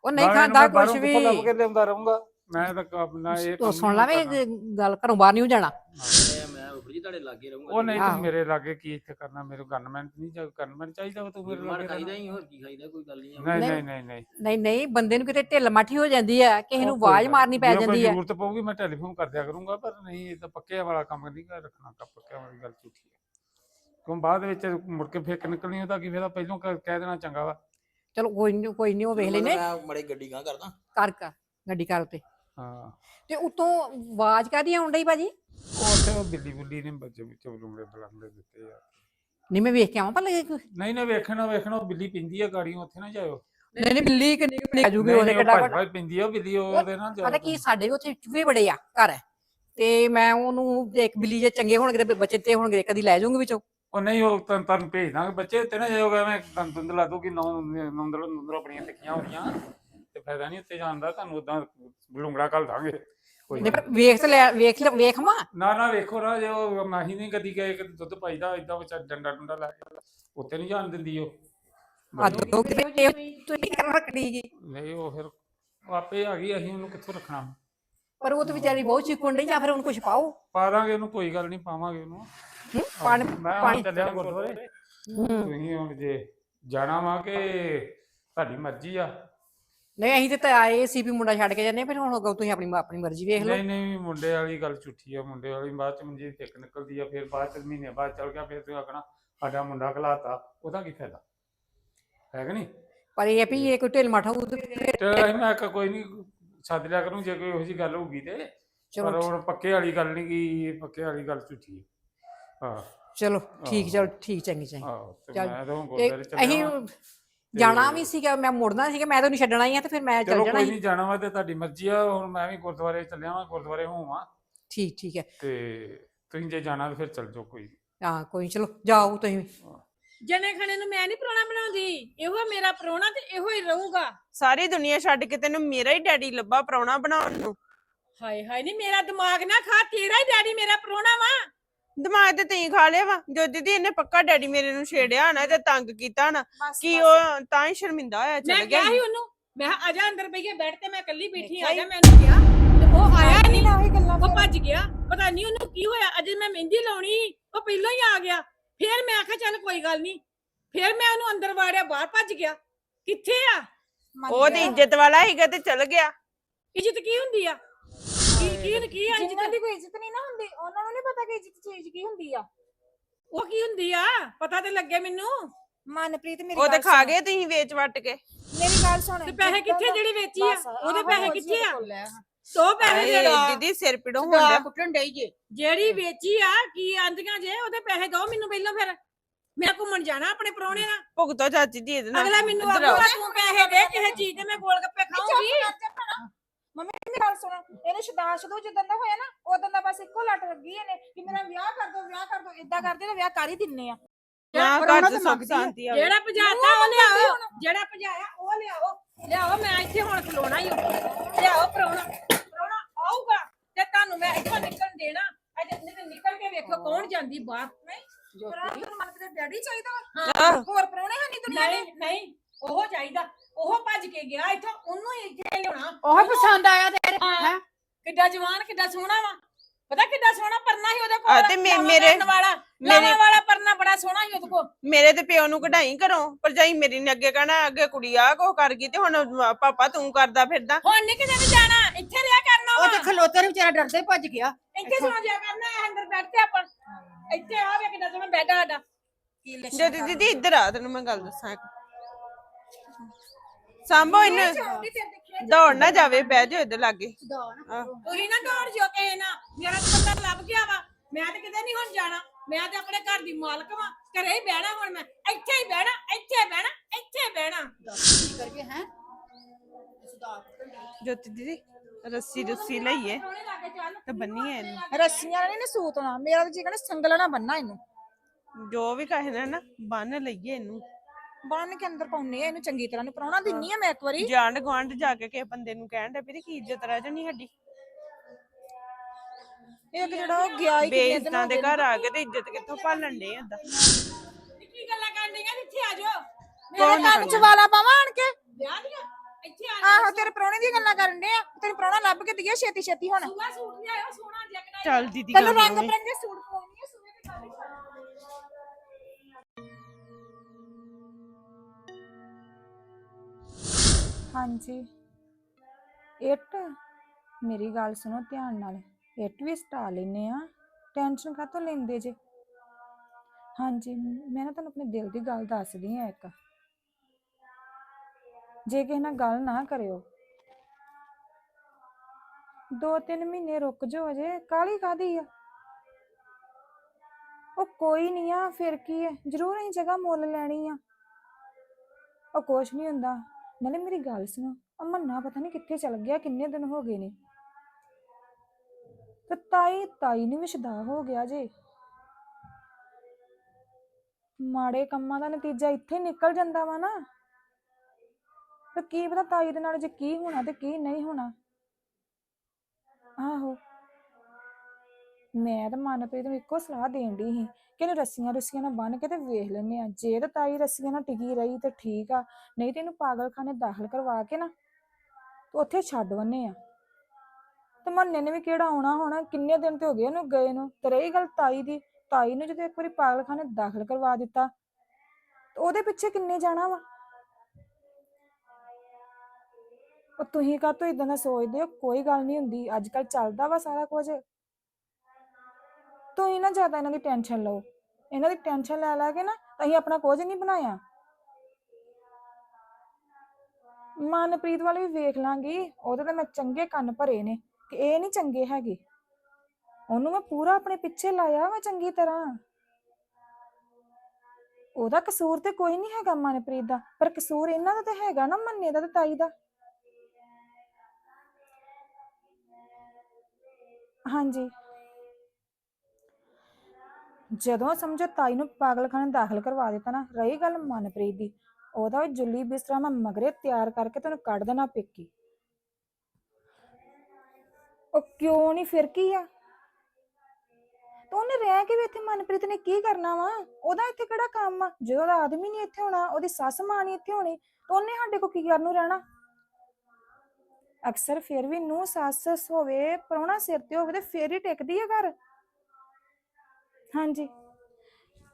ਉਹ ਨਹੀਂ ਨਾਲੇ ਇਹਨੂੰ ਖਾਂਦਾ ਮੈਂ ਬਾਹਰੋਂ ਕੁਝ ਵੀ। ਕਿੱਥੋਂ ਲੱਭ ਕੇ ਲਿਆਉਂਦਾ ਰਹੂੰਗਾ? ਮੈਂ ਤਾਂ ਆਪਣਾ ਇਹ ਤੋ ਕੰਮ ਸੁਣ ਨਹੀਂ ਲਾਵੇ ਕਰਨਾ। ਗੱਲ ਘਰੋਂ ਬਾਹਰ ਨਹੀਂ ਹੋ ਜਾਣਾ। ਮੈਂ ਮੈਂ ਫੁੱਫੜ ਜੀ ਤੁਹਾਡੇ ਲਾਗੇ ਰਹੂੰਗਾ। ਉਹ ਨਹੀਂ ਆਹੋ। ਤੂੰ ਮੇਰੇ ਲਾਗੇ ਕੀ ਇੱਥੇ ਕਰਨਾ ਮੇਰੇ ਗਨਮੈਨ ਨਹੀਂ ਜਾ ਗਨਮੈਨ ਚਾਹੀਦਾ ਵਾ ਤੂੰ ਮੇਰੇ ਮਾਰ ਲਾਗੇ ਖਾਈਦਾ ਰਹਿਣਾ। ਹੀ ਹੋਰ ਕੀ ਖਾਈਦਾ ਕੋਈ ਗੱਲ ਨਹੀਂ ਨਹੀਂ ਨਹੀਂ। ਨਹੀਂ ਨਹੀਂ ਨਹੀਂ। ਨਹੀਂ ਨਹੀਂ ਬੰਦੇ ਨੂੰ ਕਿਤੇ ਢਿੱਲ ਮਾਠੀ ਹੋ ਜਾਂਦੀ ਆ ਕਿਸੇ ਨੂੰ ਉਹ ਕੋਈ ਆਵਾਜ਼ ਗੱਲ ਮਾਰਨੀ ਪੈ ਜਦੋਂ ਆ। ਜ਼ਰੂਰਤ ਪਊਗੀ ਮੈਂ ਟੈਲੀਫੋਨ ਕਰ ਦਿਆ ਕਰੂੰਗਾ ਪਰ ਨਹੀਂ ਇਹ ਤਾਂ ਪੱਕੇ ਵਾਲਾ ਕੰਮ ਨਹੀਂ ਕਰ ਰੱਖਣਾ ਤਾਂ ਪੱਕਿਆਂ ਵਾਲੀ ਗੱਲ ਝੂਠੀ ਹੈ ਕਿਉਂ ਬਾਅਦ ਵਿੱਚ ਮੁੜ ਕੇ ਫੇਕ ਨਿਕਲਣੀ ਉਹਦਾ ਕੀ ਫਾਇਦਾ ਪਹਿਲਾਂ ਕਹਿ ਕਹਿ ਦੇਣਾ ਚੰਗਾ ਵਾ। ਚਲੋ ਕੋਈ ਨਹੀਂ ਕੋਈ ਨਹੀਂ ਉਹ ਵੇਖ ਲੈਨੇ ਮੈਂ ਮੜੇ ਗੱਡੀ ਗਾਂ ਕਰਦਾ। ਕਰ ਕਰ ਗੱਡੀ ਕਰ ਉੱਤੇ। ਹਾਂ। ਤੇ ਉਤੋਂ ਆਵਾਜ਼ ਕਾਦੀ ਆਉਣ ਡਈ ਭਾਜੀ? ਉੱਥੇ ਉਹ ਬਿੱਲੀ ਬੁੱਲੀ ਨੇ ਬੱਚੇ ਵਿੱਚ ਬਲੂੰਗੜੇ ਬਲੰਦੇ ਦਿੱਤੇ ਆ। ਨਹੀਂ ਮੈਂ ਵੇਖ ਕੇ ਆਵਾਂ ਭਲਾ ਨਹੀਂ ਨਾ ਵੇਖਣਾ ਵੇਖਣਾ ਉਹ ਬਿੱਲੀ ਪਿੰਦੀ ਆ ਗਾੜੀਆਂ ਉੱਥੇ ਨਾ ਜਾਇਓ। ਨਹੀਂ ਨਹੀਂ ਬਿੱਲੀ ਕਿੰਨੀ ਕਿੰਨੀ ਆ ਜੂਗੀ ਨਹੀਂ, ਉਹਨੇ ਨਹੀਂ, ਉਹ ਕਿੱਡਾ ਭੱਜ ਪਿੰਦੀ ਆ ਬਿੱਲੀ ਉਹ ਉਹਦੇ ਨਾਲ ਪਤਾ ਜਾਇਓ ਕੀ ਸਾਡੇ ਉੱਥੇ ਚੂਹੇ ਬੜੇ ਆ ਘਰ। ਤੇ ਮੈਂ ਉਹਨੂੰ ਇੱਕ ਬਿੱਲੀ ਜੇ ਚੰਗੇ ਹੋਣਗੇ ਤੇ ਬੱਚੇ ਤੇ ਹੋਣਗੇ ਕਦੀ ਲੈ ਜਾਊਂਗੀ ਵਿੱਚੋਂ। ਉਹ ਨਹੀਂ ਉਹ ਤਨ ਤਨ ਭੇਜ ਦਾਂਗੇ ਬੱਚੇ ਤੇ ਨਾ ਜਾਇਓਗਾ ਮੈਂ ਤਨ ਤੰਦ ਲਾ ਦੂਗੀ ਨੌ ਨੰਦਰ ਨੰਦਰ ਆਪਣੀਆਂ ਤਿੱਖੀਆਂ ਹੋਣੀਆਂ ਤੇ ਫਾਇਦਾ ਨਹੀਂ ਉੱਤੇ ਜਾਣ ਦਾ ਤੁਹਾਨੂੰ ਉਦਾਂ ਬਲੂੰਗੜਾ ਕੱਲ ਦਾਂਗੇ। ਵੇਖ ਤੇ ਲੈ ਵੇਖ ਲੈ- ਵੇਖ ਮਾ। ਨਾ ਨਾ ਵੇਖੋ ਨਾ ਜੇ ਉਹ ਮਾਹੀ ਨਹੀਂ ਕਦੀ ਗਏ ਕਿ ਦੁੱਧ ਪਾਈਦਾ ਇਦਾਂ ਵਿੱਚ ਡੰਡਾ ਡੰਡਾ ਲਾ ਕੇ ਉੱਤੇ ਨਹੀਂ ਜਾਣ ਦਿੰਦੀ ਉਹ। ਆ ਦੋ ਕਿਤੇ ਤੁਸੀਂ ਕਰ ਰੱਖਣੀ ਗੀ? ਨਹੀਂ ਉਹ ਫਿਰ ਉਹ ਆਪੇ ਆ ਗਈ ਅਸੀਂ ਉਹਨੂੰ ਕਿੱਥੋਂ ਰੱਖਣਾ? ਪਰ ਉਹ ਤਾਂ ਵਿਚਾਰੀ ਬਹੁਤ ਚੀਕਣ ਡਈ ਜਾਂ ਫਿਰ ਉਹਨੂੰ ਕੁਝ ਪਾਓ। ਪਾ ਦਾਂਗੇ ਉਹਨੂੰ ਕੋਈ ਗੱਲ ਨਹੀਂ ਪਾਵਾਂਗੇ ਉਹਨੂੰ? ਪਾਣੀ ਮੈਂ ਪਾਣੀ ਹੁਣ ਚੱਲਿਆ ਗੁਰਦੁਆਰੇ। ਹੂੰ। ਤੁਸੀਂ ਹੁਣ ਜੇ ਜਾਣਾ ਵਾ ਕਿ ਤੁਹਾਡੀ ਮਰਜ਼ੀ ਆ। ਨਹੀਂ ਅਸੀਂ ਤੇ ਤਾਂ ਆਏ ਸੀ ਵੀ ਮੁੰਡਾ ਛੱਡ ਕੇ ਜਾਂਦੇ ਆ, ਫਿਰ ਹੁਣ ਅੱਗੋਂ ਤੁਸੀਂ ਆਪਣੀ ਆਪਣੀ ਮਰਜ਼ੀ ਵੇਖ ਲਓ। ਨਹੀਂ ਨਹੀਂ ਮੁੰਡੇ ਵਾਲੀ ਗੱਲ ਝੂਠੀ ਆ ਮੁੰਡੇ ਵਾਲੀ ਬਾਅਦ ਚ ਮੰਜੀ ਤੇ ਇੱਕ ਨਿਕਲਦੀ ਆ ਫਿਰ ਬਾਅਦ ਚ ਮਹੀਨੇ ਬਾਅਦ ਚੱਲ ਗਿਆ ਫਿਰ ਤੁਸੀਂ ਆਖਣਾ ਸਾਡਾ ਮੁੰਡਾ ਘਲਾਤਾ ਉਹਦਾ ਕੀ ਫਾਇਦਾ? ਹੈ ਕਿ ਨਹੀਂ? ਪਰ ਇਹ ਆ ਵੀ ਇਹ ਕੋਈ ਢਿੱਲ ਮਠਾ ਹੋਊ ਤੇ ਫਿਰ ਤੇ ਅਸੀਂ ਮੈਂ ਕਿਹਾ ਕੋਈ ਨਹੀਂ ਸੱਦ ਲਿਆ ਕਰੂੰ ਜੇ ਕੋਈ ਇਹੋ ਜਿਹੀ ਗੱਲ ਹੋਊਗੀ ਤੇ। ਪਰ ਚਲੋ। ਹੁਣ ਪੱਕੇ ਵਾਲੀ ਗੱਲ ਨਹੀਂ ਕੀ ਪੱਕੇ ਵਾਲੀ ਗੱਲ ਝੂਠੀ ਹੈ ਹਾਂ। ਚਲੋ ਠੀਕ ਚਲੋ ਠੀਕ ਚੰਗੀ ਚੰਗੀ। ਚੱਲ, ਅਸੀਂ। ਜਾਣਾ ਵੀ ਸੀਗਾ ਮੈਂ ਮੁੜਨਾ ਸੀਗਾ ਮੈਂ ਤਾਂ ਉਹਨੂੰ ਛੱਡਣਾ ਹੀ ਆ ਤੇ ਫਿਰ ਮੈਂ ਚੱਲ ਚਲੋ ਜਾਣਾ ਕੋਈ ਸੀ ਨਹੀਂ ਜਾਣਾ ਵਾ ਤੇ ਤੁਹਾਡੀ ਮਰਜ਼ੀ ਆ ਹੁਣ ਮੈਂ ਵੀ ਗੁਰਦੁਆਰੇ ਚੱਲਿਆ ਵਾਂ ਗੁਰਦੁਆਰੇ ਹੋਵਾਂ। ਠੀਕ ਠੀਕ ਹੈ। ਤੇ ਤੁਸੀਂ ਜੇ ਜਾਣਾ ਤਾਂ ਫਿਰ ਚੱਲ ਜਾਓ ਕੋਈ ਹਾਂ ਕੋਈ ਚਲੋ ਜਾਓ ਤੁਸੀਂ। ਜਣੇ ਖਣੇ ਨੂੰ ਮੈਂ ਨਹੀਂ ਪ੍ਰਾਹੁਣਾ ਬਣਾਉਂਦੀ ਇਹੋ ਮੇਰਾ ਪ੍ਰਾਹੁਣਾ ਤੇ ਇਹੋ ਹੀ ਰਹੂਗਾ। ਸਾਰੀ ਦੁਨੀਆ ਛੱਡ ਕੇ ਤੈਨੂੰ ਮੇਰਾ ਹੀ ਡੈਡੀ ਲੱਭਾ ਪ੍ਰਾਹੁਣਾ ਬਣਾਉਣ ਨੂੰ। ਹਾਏ ਹਾਏ ਨਹੀਂ ਮੇਰਾ ਦਿਮਾਗ ਨਾ ਖਾ ਤੇਰਾ ਹੀ ਡੈਡੀ ਮੇਰਾ ਪ੍ਰਾਹੁਣਾ ਵਾ। ਦਿਮਾਗ ਤੇ ਤੀਂ ਖਾ ਲਿਆ ਵਾ ਜੋ ਦੀਦੀ ਇਹਨੇ ਪੱਕਾ ਡੈਡੀ ਮੇਰੇ ਨੂੰ ਛੇੜਿਆ ਨਾ ਤੇ ਤੰਗ ਕੀਤਾ ਨਾ ਕਿ ਉਹ ਤਾਂ ਹੀ ਸ਼ਰਮਿੰਦਾ ਹੋਇਆ ਮੈਂ ਚਲ ਕਿਹਾ ਗਿਆ ਸੀ ਉਹਨੂੰ ਮੈਂ ਕਿਹਾ, ਆ ਜਾ ਅੰਦਰ ਬਈਏ ਬੈਠ ਤੇ ਮੈਂ ਇਕੱਲੀ ਬੈਠੀ ਆ ਜਾ ਮੈਂ ਉਹਨੂੰ ਕਿਹਾ ਤੇ ਉਹ ਆਇਆ ਨਹੀਂ। ਨਾ ਉਹੀ ਗੱਲਾਂ ਉਹ ਭੱਜ ਗਿਆ ਪਤਾ ਨਹੀਂ ਉਹਨੂੰ ਕੀ ਹੋਇਆ ਅਜੇ ਮੈਂ ਮਹਿੰਦੀ ਲਾਉਣੀ ਸੀ, ਉਹ ਪਹਿਲਾਂ ਹੀ ਆ ਗਿਆ। ਫਿਰ ਮੈਂ ਆਖਿਆ ਚੱਲ ਕੋਈ ਗੱਲ ਨਹੀਂ। ਫਿਰ ਮੈਂ ਉਹਨੂੰ ਅੰਦਰ ਵਾੜਿਆ ਬਾਹਰ ਭੱਜ ਗਿਆ। ਕਿੱਥੇ ਆ? ਉਹ ਤੇ ਇੱਜ਼ਤ ਵਾਲਾ ਸੀਗਾ ਤੇ ਚਲ ਗਿਆ। ਇੱਜ਼ਤ ਕੀ ਹੁੰਦੀ ਆ? ਕੀ ਕੀ ਕੀ ਆ ਇੱਜ਼ਤ ਜਿਨ੍ਹਾਂ ਦੀ ਕੋਈ ਇੱਜ਼ਤ ਨਹੀਂ ਨਾ ਹੁੰਦੀ ਉਹਨਾਂ ਨੂੰ ਨਹੀਂ ਪਤਾ ਕਿ ਇੱਜ਼ਤ ਚੀਜ਼ ਕੀ ਹੁੰਦੀ ਆ। ਉਹ ਕੀ ਹੁੰਦੀ ਆ? ਪਤਾ ਤੇ ਲੱਗੇ ਮੈਨੂੰ। ਮਨਪ੍ਰੀਤ ਮੇਰੀ ਉਹ ਤੇ ਗੱਲ ਖਾ ਸੁਣ। ਗਏ ਤੁਸੀਂ ਵੇਚ ਵੱਟ ਕੇ। ਮੇਰੀ ਗੱਲ ਸੁਣ ਤੇ ਪੈਸੇ ਕਿੱਥੇ ਦਾ- ਜਿਹੜੀ ਵੇਚੀ ਆ? ਉਹਦੇ ਪੈਸੇ ਕਿੱਥੇ ਆ। ਸੋ ਪੈਸੇ ਹਾਏ, ਦੇ ਦਿਓ। ਦੀਦੀ ਸਿਰ ਪੀੜੋਂ ਡਿਆ ਕੁੱਟਣ ਡਈ ਜੇ। ਜਿਹੜੀ ਵੇਚੀ ਆ ਕੀ ਆਂਦੀਆਂ ਜੇ ਉਹਦੇ ਪੈਸੇ ਦਿਓ ਮੈਨੂੰ ਪਹਿਲਾਂ ਫਿਰ। ਮੈਂ ਘੁੰਮਣ ਜਾਣਾ ਆਪਣੇ ਪ੍ਰਾਹੁਣੇ ਨਾਲ। ਭੁਗਤੋ ਚਾਚੀ ਦੀ ਇਹਦੇ ਨਾਲ। ਅਗਲਾ ਮੈਨੂੰ ਇੱਧਰ ਆਓ। ਆਖੂਗਾ ਤੂੰ ਪੈਸੇ ਦੇ ਕਿਸੇ ਚੀਜ਼ ਦੇ ਮੈਂ ਗੋਲ ਗੱਪੇ ਖਾਊਂਗੀ। ਜਾ। ਮੰਮੀ ਮੇਰੀ ਗੱਲ ਸੁਣ ਇਹਨੂੰ ਸ਼ਦਾਸ਼ ਦੋ ਜਿੱਦਾਂ ਦਾ ਹੋਇਆ ਨਾ ਉਦੋਂ ਦਾ ਬਸ ਇੱਕੋ ਲੱਟ ਲੱਗੀ ਇਹਨੇ ਕਿ ਮੇਰਾ ਵਿਆਹ ਕਰ ਦੋ ਵਿਆਹ ਕਰ ਦੋ ਇਦਾਂ ਕਰਦੇ ਤਾਂ ਵਿਆਹ ਕਰ ਹੀ ਦਿੰਨੇ ਆ। ਹਾਂ ਘਰ ਸੁੱਖ ਜਿਹੜਾ ਭਜਾਤਾ ਉਹ ਲਿਆਓ ਜਿਹੜਾ ਭਜਾਇਆ ਉਹ ਲਿਆਓ। ਲਿਆਓ ਮੈਂ ਇੱਥੇ ਹੁਣ ਖਲੋਣਾ ਹੀ ਹਾਂ। ਲਿਆਓ ਪ੍ਰਾਹੁਣਾ ਪ੍ਰਾਹੁਣਾ ਆਊਗਾ ਤੇ ਤੁਹਾਨੂੰ ਮੈਂ ਇੱਥੋਂ ਨਿਕਲਣ ਦੇਣਾ। ਅਜੇ ਨਹੀਂ ਨਿਕਲ ਕੇ ਵੇਖੋ ਕੌਣ ਜਾਂਦੀ ਬਾਹਰ। ਨਹੀਂ ਤੈਨੂੰ ਮਨ ਕਿਤੇ ਡੈਡੀ ਚਾਹੀਦਾ ਹੋਰ ਪਰੋਣੇ ਹੈ ਨਹੀਂ ਦੁਨੀਆ ਦੇ? ਨਹੀਂ ਨਹੀਂ ਉਹ ਚਾਹੀਦਾ। ਉਹ ਭੱਜ ਕੇ ਗਿਆ ਇੱਥੋਂ ਉਹਨੂੰ ਹੀ ਇੱਥੇ ਲਿਆਉਣਾ। ਉਹ ਪਸੰਦ ਆਇਆ ਤੇਰੇ ਹਾਂ। ਕਿੱਡਾ ਜਵਾਨ ਕਿੱਡਾ ਸੋਹਣਾ ਵਾ। ਪਤਾ ਕਿੱਡਾ ਸੋਹਣਾ ਪਰਨਾ ਸੀ ਉਹਦੇ ਆ ਕੋਲ ਤੇ ਮੇ- ਲਾਵਾਂ ਮੇਰੇ- ਕਰਨ ਵਾਲਾ ਮੇਰੇ- ਲਾਵਾਂ ਵਾਲਾ ਪਰਨਾ ਬੜਾ ਸੋਹਣਾ ਸੀ ਉਹਦੇ ਕੋਲ। ਮੇਰੇ ਤੇ ਪਿਓ ਨੂੰ ਕਢਾਈ ਘਰੋਂ ਭਰਜਾਈ ਮੇਰੀ ਨੇ ਅੱਗੇ ਕਹਿਣਾ ਅੱਗੇ ਕੁੜੀ ਆ ਕੋ ਕਰ ਗਈ ਤੇ ਹੁਣ ਪਾਪਾ ਤੂੰ ਕਰਦਾ ਫਿਰਦਾ। ਹੁਣ ਨਹੀਂ ਕਿਤੇ ਵੀ ਜਾਣਾ ਇੱਥੇ ਰਿਹਾ ਕਰਨਾ ਉਹ ਤੇ ਵਾ ਖਲੋਤੇ ਨੂੰ ਵਿਚਾਰਾ ਡਰਦੇ ਭੱਜ ਗਿਆ। ਇੱਥੇ ਸੌਂ ਜਾ ਕਰਨਾ ਹੈ ਅੰਦਰ ਬੈਠ ਤੇ ਆਪਾਂ। ਇੱਥੇ ਆ ਵੇ ਕਿੱਡਾ ਸੋਹਣਾ ਆ ਸਾਡਾ। ਜੇ ਦੀਦੀ ਇੱਧਰ ਆ ਤੈਨੂੰ ਮੈਂ ਗੱਲ ਦੱਸਾਂ ਇੱਕ। ਸਾਂਭੋ ਇਹਨੂੰ। ਦੌੜ ਨਾ ਜਾਵੇ ਬਹਿ ਜਾਓ ਇਹਦੇ ਲਾਗੇ। ਤੁਸੀਂ ਨਾ ਦੌੜ ਜਿਓ ਕਿਸੇ ਨਾਲ। ਮੇਰਾ ਤਾਂ ਬੰਦਾ ਲੱਭ ਗਿਆ ਵਾ। ਮੈਂ ਤਾਂ ਕਿਤੇ ਨਹੀਂ ਹੁਣ ਜਾਣਾ। ਮੈਂ ਤੇ ਆਪਣੇ ਘਰ ਦੀ ਮਾਲਕ ਵਾਂ। ਘਰੇ ਹੀ ਬਹਿਣਾ ਹੁਣ ਮੈਂ। ਇੱਥੇ ਹੀ ਬਹਿਣਾ ਇੱਥੇ ਬਹਿਣਾ ਇੱਥੇ ਬਹਿਣਾ। ਕਰਕੇ ਹੈ? ਜੋਤੀ ਦੀਦੀ ਰੱਸੀ ਰੁੱਸੀ ਲਈਏ। ਤੇ ਬੰਨੀਏ ਇਹਨੂੰ। ਰੱਸੀਆਂ ਨਾਲ ਨਹੀਂ ਸੂਤਣਾ ਮੇਰਾ ਤਾਂ ਜੀ ਕਹਿੰਦਾ ਸੰਗਲ ਨਾ ਬੰਨਾ ਇਹਨੂੰ। ਜੋ ਵੀ ਕਹੇ ਨਾ ਬੰਨ ਲਈਏ ਇਹਨੂੰ। ਬੰਨ ਕੇ ਅੰਦਰ ਪਾਉਨੇ ਆ ਇਹਨੂੰ ਚੰਗੀ ਤਰ੍ਹਾਂ ਨੂੰ ਪਰਾਉਣਾ ਦਿੰਨੀ ਆ ਮੈਂ ਇੱਕ ਵਾਰੀ। ਜਾਣ ਗਵਾਂਢ ਜਾ ਕੇ ਕਿਸੇ ਬੰਦੇ ਨੂੰ ਕਹਿਣ ਦੇ ਵੀ ਕੀ ਇੱਜ਼ਤ ਰਹਿ ਜਾਣੀ ਸਾਡੀ। ਇੱਕ ਜਿਹੜਾ ਉਹ ਗਿਆ ਹੀ ਕਿੰਨੇ ਦਿਨ ਬੇਇੱਜ਼ਤਾਂ ਦੇ ਘਰ ਆ ਕੇ ਤੇ ਇੱਜ਼ਤ ਕਿੱਥੋਂ ਭਾਲਣ ਦੇ ਏਦਾਂ? ਕੀ ਗੱਲਾਂ ਕਰਨ ਡੀਆਂ ਇੱਥੇ ਆ ਜਾਓ। ਮੇਰੇ ਕੰਨ ਚ ਵਾਲਾ ਪਾਵਾਂ ਆਣ ਕੇ? ਵਿਆਹ ਦੀਆਂ? ਇੱਥੇ ਆ ਆਹੋ ਤੇਰੇ ਪ੍ਰਾਹੁਣੇ ਦੀਆਂ ਗੱਲਾਂ ਕਰਨ ਦੇ ਆ। ਤੈਨੂੰ ਪ੍ਰਾਹੁਣਾ ਲੱਭ ਕੇ ਦਈਏ ਛੇਤੀ ਛੇਤੀ ਹੁਣ। ਸੂਆ ਸੂਟ ਲਿਆਓ ਸੋਹਣਾ ਜਿਹਾ ਕਢਾਈ। ਚੱਲ ਦੀਦੀ ਤੈਨੂੰ ਰੰਗ। ਬਰੰਗੇ ਸੂਟ ਹਾਂਜੀ। ਇੱਟ, ਮੇਰੀ ਗੱਲ ਸੁਣੋ ਧਿਆਨ ਨਾਲ। ਇੱਟ ਵੀ ਸਟਾ ਲੈਨੇ ਆ। ਟੈਨਸ਼ਨ ਕਾਹਤੋਂ ਲੈਂਦੇ ਜੇ? ਹਾਂਜੀ, ਮੈਂ ਨਾ ਤੁਹਾਨੂੰ ਆਪਣੇ ਦਿਲ ਦੀ ਗੱਲ ਦੱਸਦੀ ਆ ਇੱਕ। ਜੇ ਕਿਸੇ ਨਾਲ ਗੱਲ ਨਾ ਕਰਿਓ। ਦੋ ਤਿੰਨ ਮਹੀਨੇ ਰੁਕ ਜਾਓ ਅਜੇ। ਕਾਲੀ ਕਾਦੀ ਆ? ਉਹ ਕੋਈ ਨਹੀਂ ਆ, ਫਿਰ ਕੀ ਹੈ ਜ਼ਰੂਰ ਅਸੀਂ ਜਗ੍ਹਾ ਮੁੱਲ ਲੈਣੀ ਆ। ਉਹ ਕੁਛ ਨਹੀਂ ਹੁੰਦਾ। ਨਾਲੇ ਮੇਰੀ ਗੱਲ ਸੁਣੋ ਉਹ ਮੰਨਾ ਪਤਾ ਨਹੀਂ ਕਿੱਥੇ ਚਲ ਗਿਆ, ਕਿੰਨੇ ਦਿਨ ਹੋ ਗਏ ਨੇ। ਤੇ ਤਾਈ ਤਾਈ ਨੂੰ ਵਿਸ਼ਦਾ ਹੋ ਗਿਆ ਜੇ। ਮਾੜੇ ਕੰਮਾਂ ਦਾ ਨਤੀਜਾ ਇੱਥੇ ਨਿਕਲ ਜਾਂਦਾ ਵਾ ਨਾ। ਤੇ ਕੀ ਪਤਾ ਤਾਈ ਦੇ ਨਾਲ ਜੇ ਕੀ ਹੋਣਾ ਤੇ ਕੀ ਨਹੀਂ ਹੋਣਾ। ਆਹੋ ਮੈਂ ਤਾਂ ਮਨਪ੍ਰੀਤ ਨੂੰ ਇੱਕੋ ਸਲਾਹ ਦੇਣ ਦੀ ਸੀ ਕਿ ਇਹਨੂੰ ਰੱਸੀਆਂ ਰੁੱਸੀਆਂ ਨਾਲ ਬੰਨ ਕੇ ਤੇ ਵੇਖ ਲੈਨੇ ਆ ਜੇ ਤਾਂ ਤਾਈ ਰੱਸੀਆਂ ਨਾਲ ਟਿਕੀ ਰਹੀ ਤੇ ਠੀਕ ਆ, ਨਹੀਂ ਤੇ ਇਹਨੂੰ ਪਾਗਲਖਾਨੇ ਦਾਖਲ ਕਰਵਾ ਕੇ ਨਾ ਤੇ ਉੱਥੇ ਛੱਡ ਵੰਨੇ ਆ ਤੇ ਮੰਨੇ ਨੇ ਵੀ ਕਿਹੜਾ ਆਉਣਾ ਹੋਣਾ, ਕਿੰਨੇ ਦਿਨ ਤੇ ਹੋ ਗਏ ਉਹਨੂੰ ਗਏ ਨੂੰ, ਤੇ ਰਹੀ ਗੱਲ ਤਾਈ ਦੀ, ਤਾਈ ਨੂੰ ਜਦੋਂ ਇੱਕ ਵਾਰੀ ਪਾਗਲਖਾਨੇ ਦਾਖਲ ਕਰਵਾ ਦਿੱਤਾ, ਤੇ ਉਹਦੇ ਪਿੱਛੇ ਕਿੰਨੇ ਜਾਣਾ ਵਾ? ਉਹ ਤੁਸੀਂ ਕਾਹਤੋਂ ਇਦਾਂ ਦਾ ਸੋਚਦੇ ਹੋ? ਕੋਈ ਗੱਲ ਨਹੀਂ ਹੁੰਦੀ ਅੱਜ ਕੱਲ ਚੱਲਦਾ ਵਾ ਸਾਰਾ ਕੁਝ। ਤੁਸੀਂ ਨਾ ਜ਼ਿਆਦਾ ਇਹਨਾਂ ਦੀ ਟੈਨਸ਼ਨ ਲਓ। ਇਹਨਾਂ ਦੀ ਟੈਨਸ਼ਨ ਲੈ ਲੈ ਕੇ ਨਾ ਅਸੀਂ ਆਪਣਾ ਕੁਝ ਨਹੀਂ ਬਣਾਇਆ। ਮਨਪ੍ਰੀਤ ਵਾਲੇ ਵੀ ਵੇਖ ਲਾਂਗੀ। ਉਹਦੇ ਤਾਂ ਮੈਂ ਚੰਗੇ ਕੰਨ ਭਰੇ ਨੇ ਕਿ ਇਹ ਨਹੀਂ ਚੰਗੇ ਹੈਗੇ। ਉਹਨੂੰ ਮੈਂ ਪੂਰਾ ਆਪਣੇ ਪਿੱਛੇ ਲਾਇਆ ਵਾ ਚੰਗੀ ਤਰ੍ਹਾਂ। ਉਹਦਾ ਕਸੂਰ ਤੇ ਕੋਈ ਨਹੀਂ ਹੈਗਾ ਮਨਪ੍ਰੀਤ ਦਾ, ਪਰ ਕਸੂਰ ਇਹਨਾਂ ਦਾ ਤਾਂ ਹੈਗਾ ਨਾ ਮੰਨੇ ਦਾ ਤੇ ਤਾਈ ਦਾ। ਹਾਂਜੀ। ਜਦੋਂ ਸਮਝੋ ਤਾਈ ਨੂੰ ਪਾਗਲਖਾਨੇ ਦਾਖਲ ਕਰਵਾ ਦਿੱਤਾ ਨਾ, ਰਹੀ ਗੱਲ ਮਨਪ੍ਰੀਤ ਦੀ। ਉਹਦਾ ਵੀ ਜੁੱਲੀ ਬਿਸਤਰਾ ਮੈਂ ਮਗਰੇ ਤਿਆਰ ਕਰਕੇ ਤੈਨੂੰ ਕੱਢ ਦੇਣਾ ਪੇਕੀ। ਉਹ ਕਿਉਂ ਨਹੀਂ ਫਿਰ ਕੀ ਆ? ਤੂੰ ਉਹਨੇ ਰਹਿ ਕੇ ਵੀ ਇੱਥੇ ਮਨਪ੍ਰੀਤ ਨੇ ਕੀ ਕਰਨਾ ਵਾ? ਉਹਦਾ ਇੱਥੇ ਕਿਹੜਾ ਕੰਮ ਆ? ਜਦੋਂ ਉਹਦਾ ਆਦਮੀ ਨਹੀਂ ਇੱਥੇ ਹੋਣਾ, ਉਹਦੀ ਸੱਸ ਮਾਂ ਨਹੀਂ ਇੱਥੇ ਹੋਣੀ, ਤਾਂ ਉਹਨੇ ਸਾਡੇ ਕੋਲ ਕੀ ਕਰਨ ਨੂੰ ਰਹਿਣਾ? ਅਕਸਰ ਫਿਰ ਵੀ ਨੂੰ ਸੱਸ ਹੋਵੇ, ਪ੍ਰਾਹੁਣਾ ਸਿਰ ਤੇ ਹੋਵੇ ਤੇ ਫੇਰ ਹੀ ਟਿਕਦੀ ਆ ਘਰ। ਹਾਂਜੀ।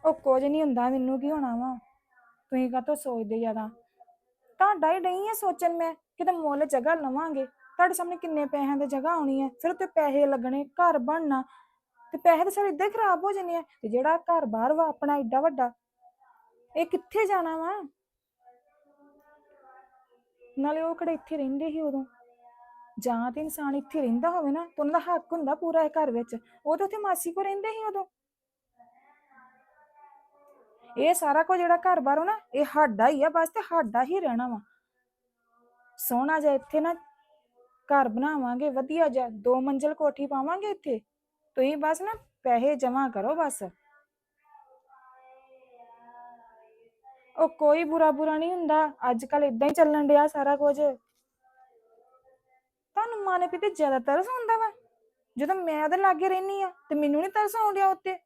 ਉਹ ਕੁਝ ਨਹੀਂ ਹੁੰਦਾ ਮੈਨੂੰ ਕੀ ਹੋਣਾ ਵਾ? ਤੁਸੀਂ ਕਾਹਤੋਂ ਸੋਚਦੇ ਜ਼ਿਆਦਾ? ਤੁਹਾਡਾ ਹੀ ਡਈ ਆ ਸੋਚਣ ਮੈਂ। ਕਿਤੇ ਮੁੱਲ ਜਗ੍ਹਾ ਲਵਾਂਗੇ। ਤੁਹਾਡੇ ਸਾਹਮਣੇ ਕਿੰਨੇ ਪੈਸਿਆਂ ਦੀ ਜਗ੍ਹਾ ਆਉਣੀ ਹੈ ਫਿਰ ਉੱਤੇ ਪੈਸੇ ਲੱਗਣੇ, ਘਰ ਬਣਨਾ। ਤੇ ਪੈਸੇ ਤਾਂ ਸਾਰੇ ਇਦਾਂ ਹੀ ਖਰਾਬ ਹੋ ਜਾਣੇ ਆ। ਤੇ ਜਿਹੜਾ ਘਰ ਬਾਹਰ ਵਾ, ਆਪਣਾ ਏਡਾ ਵੱਡਾ, ਇਹ ਕਿੱਥੇ ਜਾਣਾ ਵਾ? ਨਾਲੇ ਉਹ ਕਿਹੜੇ ਇੱਥੇ ਰਹਿੰਦੇ ਸੀ ਉਦੋਂ? ਜਾਂ ਤੇ ਇਨਸਾਨ ਇੱਥੇ ਰਹਿੰਦਾ ਹੋਵੇ ਨਾ, ਤਾਂ ਉਹਨਾਂ ਦਾ ਹੱਕ ਹੁੰਦਾ ਪੂਰਾ ਇਹ ਘਰ ਵਿੱਚ। ਉਹ ਤਾਂ ਉੱਥੇ ਮਾਸੀ ਕੋ ਰਹਿੰਦੇ ਸੀ ਉਦੋਂ। ਇਹ ਸਾਰਾ ਕੁਝ ਜਿਹੜਾ ਘਰ ਬਾਹਰੋਂ ਨਾ, ਇਹ ਸਾਡਾ ਹੀ ਆ ਬਸ ਤੇ ਸਾਡਾ ਹੀ ਰਹਿਣਾ ਵਾ। ਸੋਹਣਾ ਜਿਹਾ ਇੱਥੇ ਨਾ ਘਰ ਬਣਾਵਾਂਗੇ, ਵਧੀਆ ਜਿਹਾ, ਦੋ ਮੰਜ਼ਲ ਕੋਠੀ ਪਾਵਾਂਗੇ ਇੱਥੇ। ਤੁਸੀਂ ਬਸ ਨਾ ਪੈਸੇ ਜਮਾ ਕਰੋ ਬਸ। ਉਹ ਕੋਈ ਬੁਰਾ ਬੁਰਾ ਨਹੀਂ ਹੁੰਦਾ ਅੱਜ ਕੱਲ ਇਦਾਂ ਹੀ ਚੱਲਣ ਡਿਆ ਸਾਰਾ ਕੁਝ। ਤੁਹਾਨੂੰ ਮਾਨੇ ਪਿੱਤੇ ਜ਼ਿਆਦਾ ਤਰਸ ਆਉਂਦਾ ਵਾ। ਜਦੋਂ ਮੈਂ ਉਹਦੇ ਲਾਗੇ ਰਹਿਨੀ ਆ, ਤੇ ਮੈਨੂੰ ਨਹੀਂ ਤਰਸ ਆਉਂਦਿਆ ਉੱਤੇ।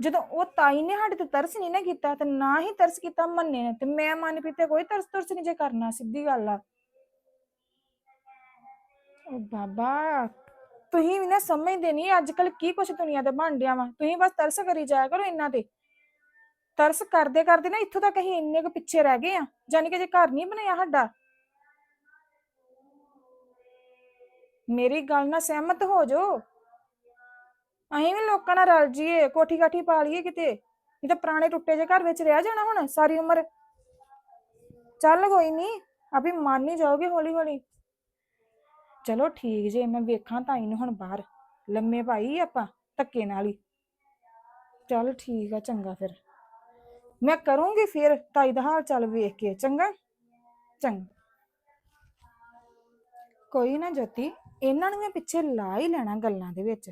ਜਦੋਂ ਉਹ ਤਾਈ ਨੇ ਸਾਡੇ ਤੇ ਤਰਸ ਨਹੀਂ ਨਾ ਕੀਤਾ ਤੇ ਨਾ ਹੀ ਤਰਸ ਕੀਤਾ ਮੰਨੇ ਨੇ, ਤੇ ਮੈਂ ਮਨ ਪਿੱਤੇ ਕੋਈ ਤਰਸ ਤਰਸ ਨਹੀਂ ਜੇ ਕਰਨਾ, ਸਿੱਧੀ ਗੱਲ ਆ। ਉਹ ਬਾਬਾ, ਤੁਸੀਂ ਵੀ ਨਾ ਸਮਝਦੇ ਨਹੀਂ ਅੱਜ ਕੱਲ ਕੀ ਕੁਛ ਦੁਨੀਆ ਤੇ ਬਣ ਡਿਆ ਵਾ। ਤੁਸੀਂ ਬਸ ਤਰਸ ਕਰੀ ਜਾਇਆ ਕਰੋ ਇਹਨਾਂ ਤੇ। ਤਰਸ ਕਰਦੇ ਕਰਦੇ ਨਾ ਇੱਥੋਂ ਤੱਕ ਅਸੀਂ ਇੰਨੇ ਕੁ ਪਿੱਛੇ ਰਹਿ ਗਏ ਆ ਯਾਨੀ ਕਿ ਜੇ ਘਰ ਨਹੀਂ ਬਣਿਆ ਸਾਡਾ। ਮੇਰੀ ਗੱਲ ਨਾਲ ਸਹਿਮਤ ਹੋ ਜਾਓ। ਅਸੀਂ ਵੀ ਲੋਕਾਂ ਨਾਲ ਰਲ ਜੀਏ, ਕੋਠੀ ਕਾਠੀ ਪਾ ਲਈਏ ਕਿਤੇ। ਨਹੀਂ ਤਾਂ ਪੁਰਾਣੇ ਟੁੱਟੇ ਜੇ ਘਰ ਵਿੱਚ ਰਹਿ ਜਾਣਾ ਹੁਣ, ਸਾਰੀ ਉਮਰ। ਚੱਲ ਕੋਈ ਨਹੀਂ, ਆਪੇ ਮੰਨ ਹੀ ਜਾਓਗੇ ਹੌਲੀ ਹੌਲੀ ਚਲੋ ਠੀਕ ਜੇ, ਮੈਂ ਵੇਖਾਂ ਤਾਈ ਨੂੰ ਹੁਣ ਬਾਹਰ। ਲੰਮੇ ਪਾਈ ਆਪਾਂ, ਧੱਕੇ ਨਾਲ ਹੀ। ਚੱਲ ਠੀਕ ਆ, ਚੰਗਾ ਫਿਰ। ਮੈਂ ਕਰੂੰਗੀ ਫਿਰ, ਤਾਈ ਦਾ ਹਾਲ ਚਾਲ ਵੇਖ ਕੇ, ਚੰਗਾ? ਚੰਗਾ। ਕੋਈ ਨਾ ਜੋਤੀ, ਇਹਨਾਂ ਨੂੰ ਮੈਂ ਪਿੱਛੇ ਲਾ ਹੀ ਲੈਣਾ ਗੱਲਾਂ ਦੇ ਵਿੱਚ।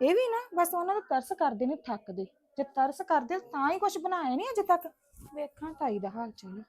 ਇਹ ਵੀ ਨਾ ਬਸ ਉਹਨਾਂ ਦਾ ਤਰਸ ਕਰਦੇ ਨੇ ਥੱਕਦੇ, ਜੇ ਤਰਸ ਕਰਦੇ ਤਾਂ ਹੀ ਕੁਝ ਬਣਾਇਆ ਨਹੀਂ ਅਜੇ ਤੱਕ। ਵੇਖਾਂ ਤਾਈ ਦਾ ਹਾਲ ਚਾਲ।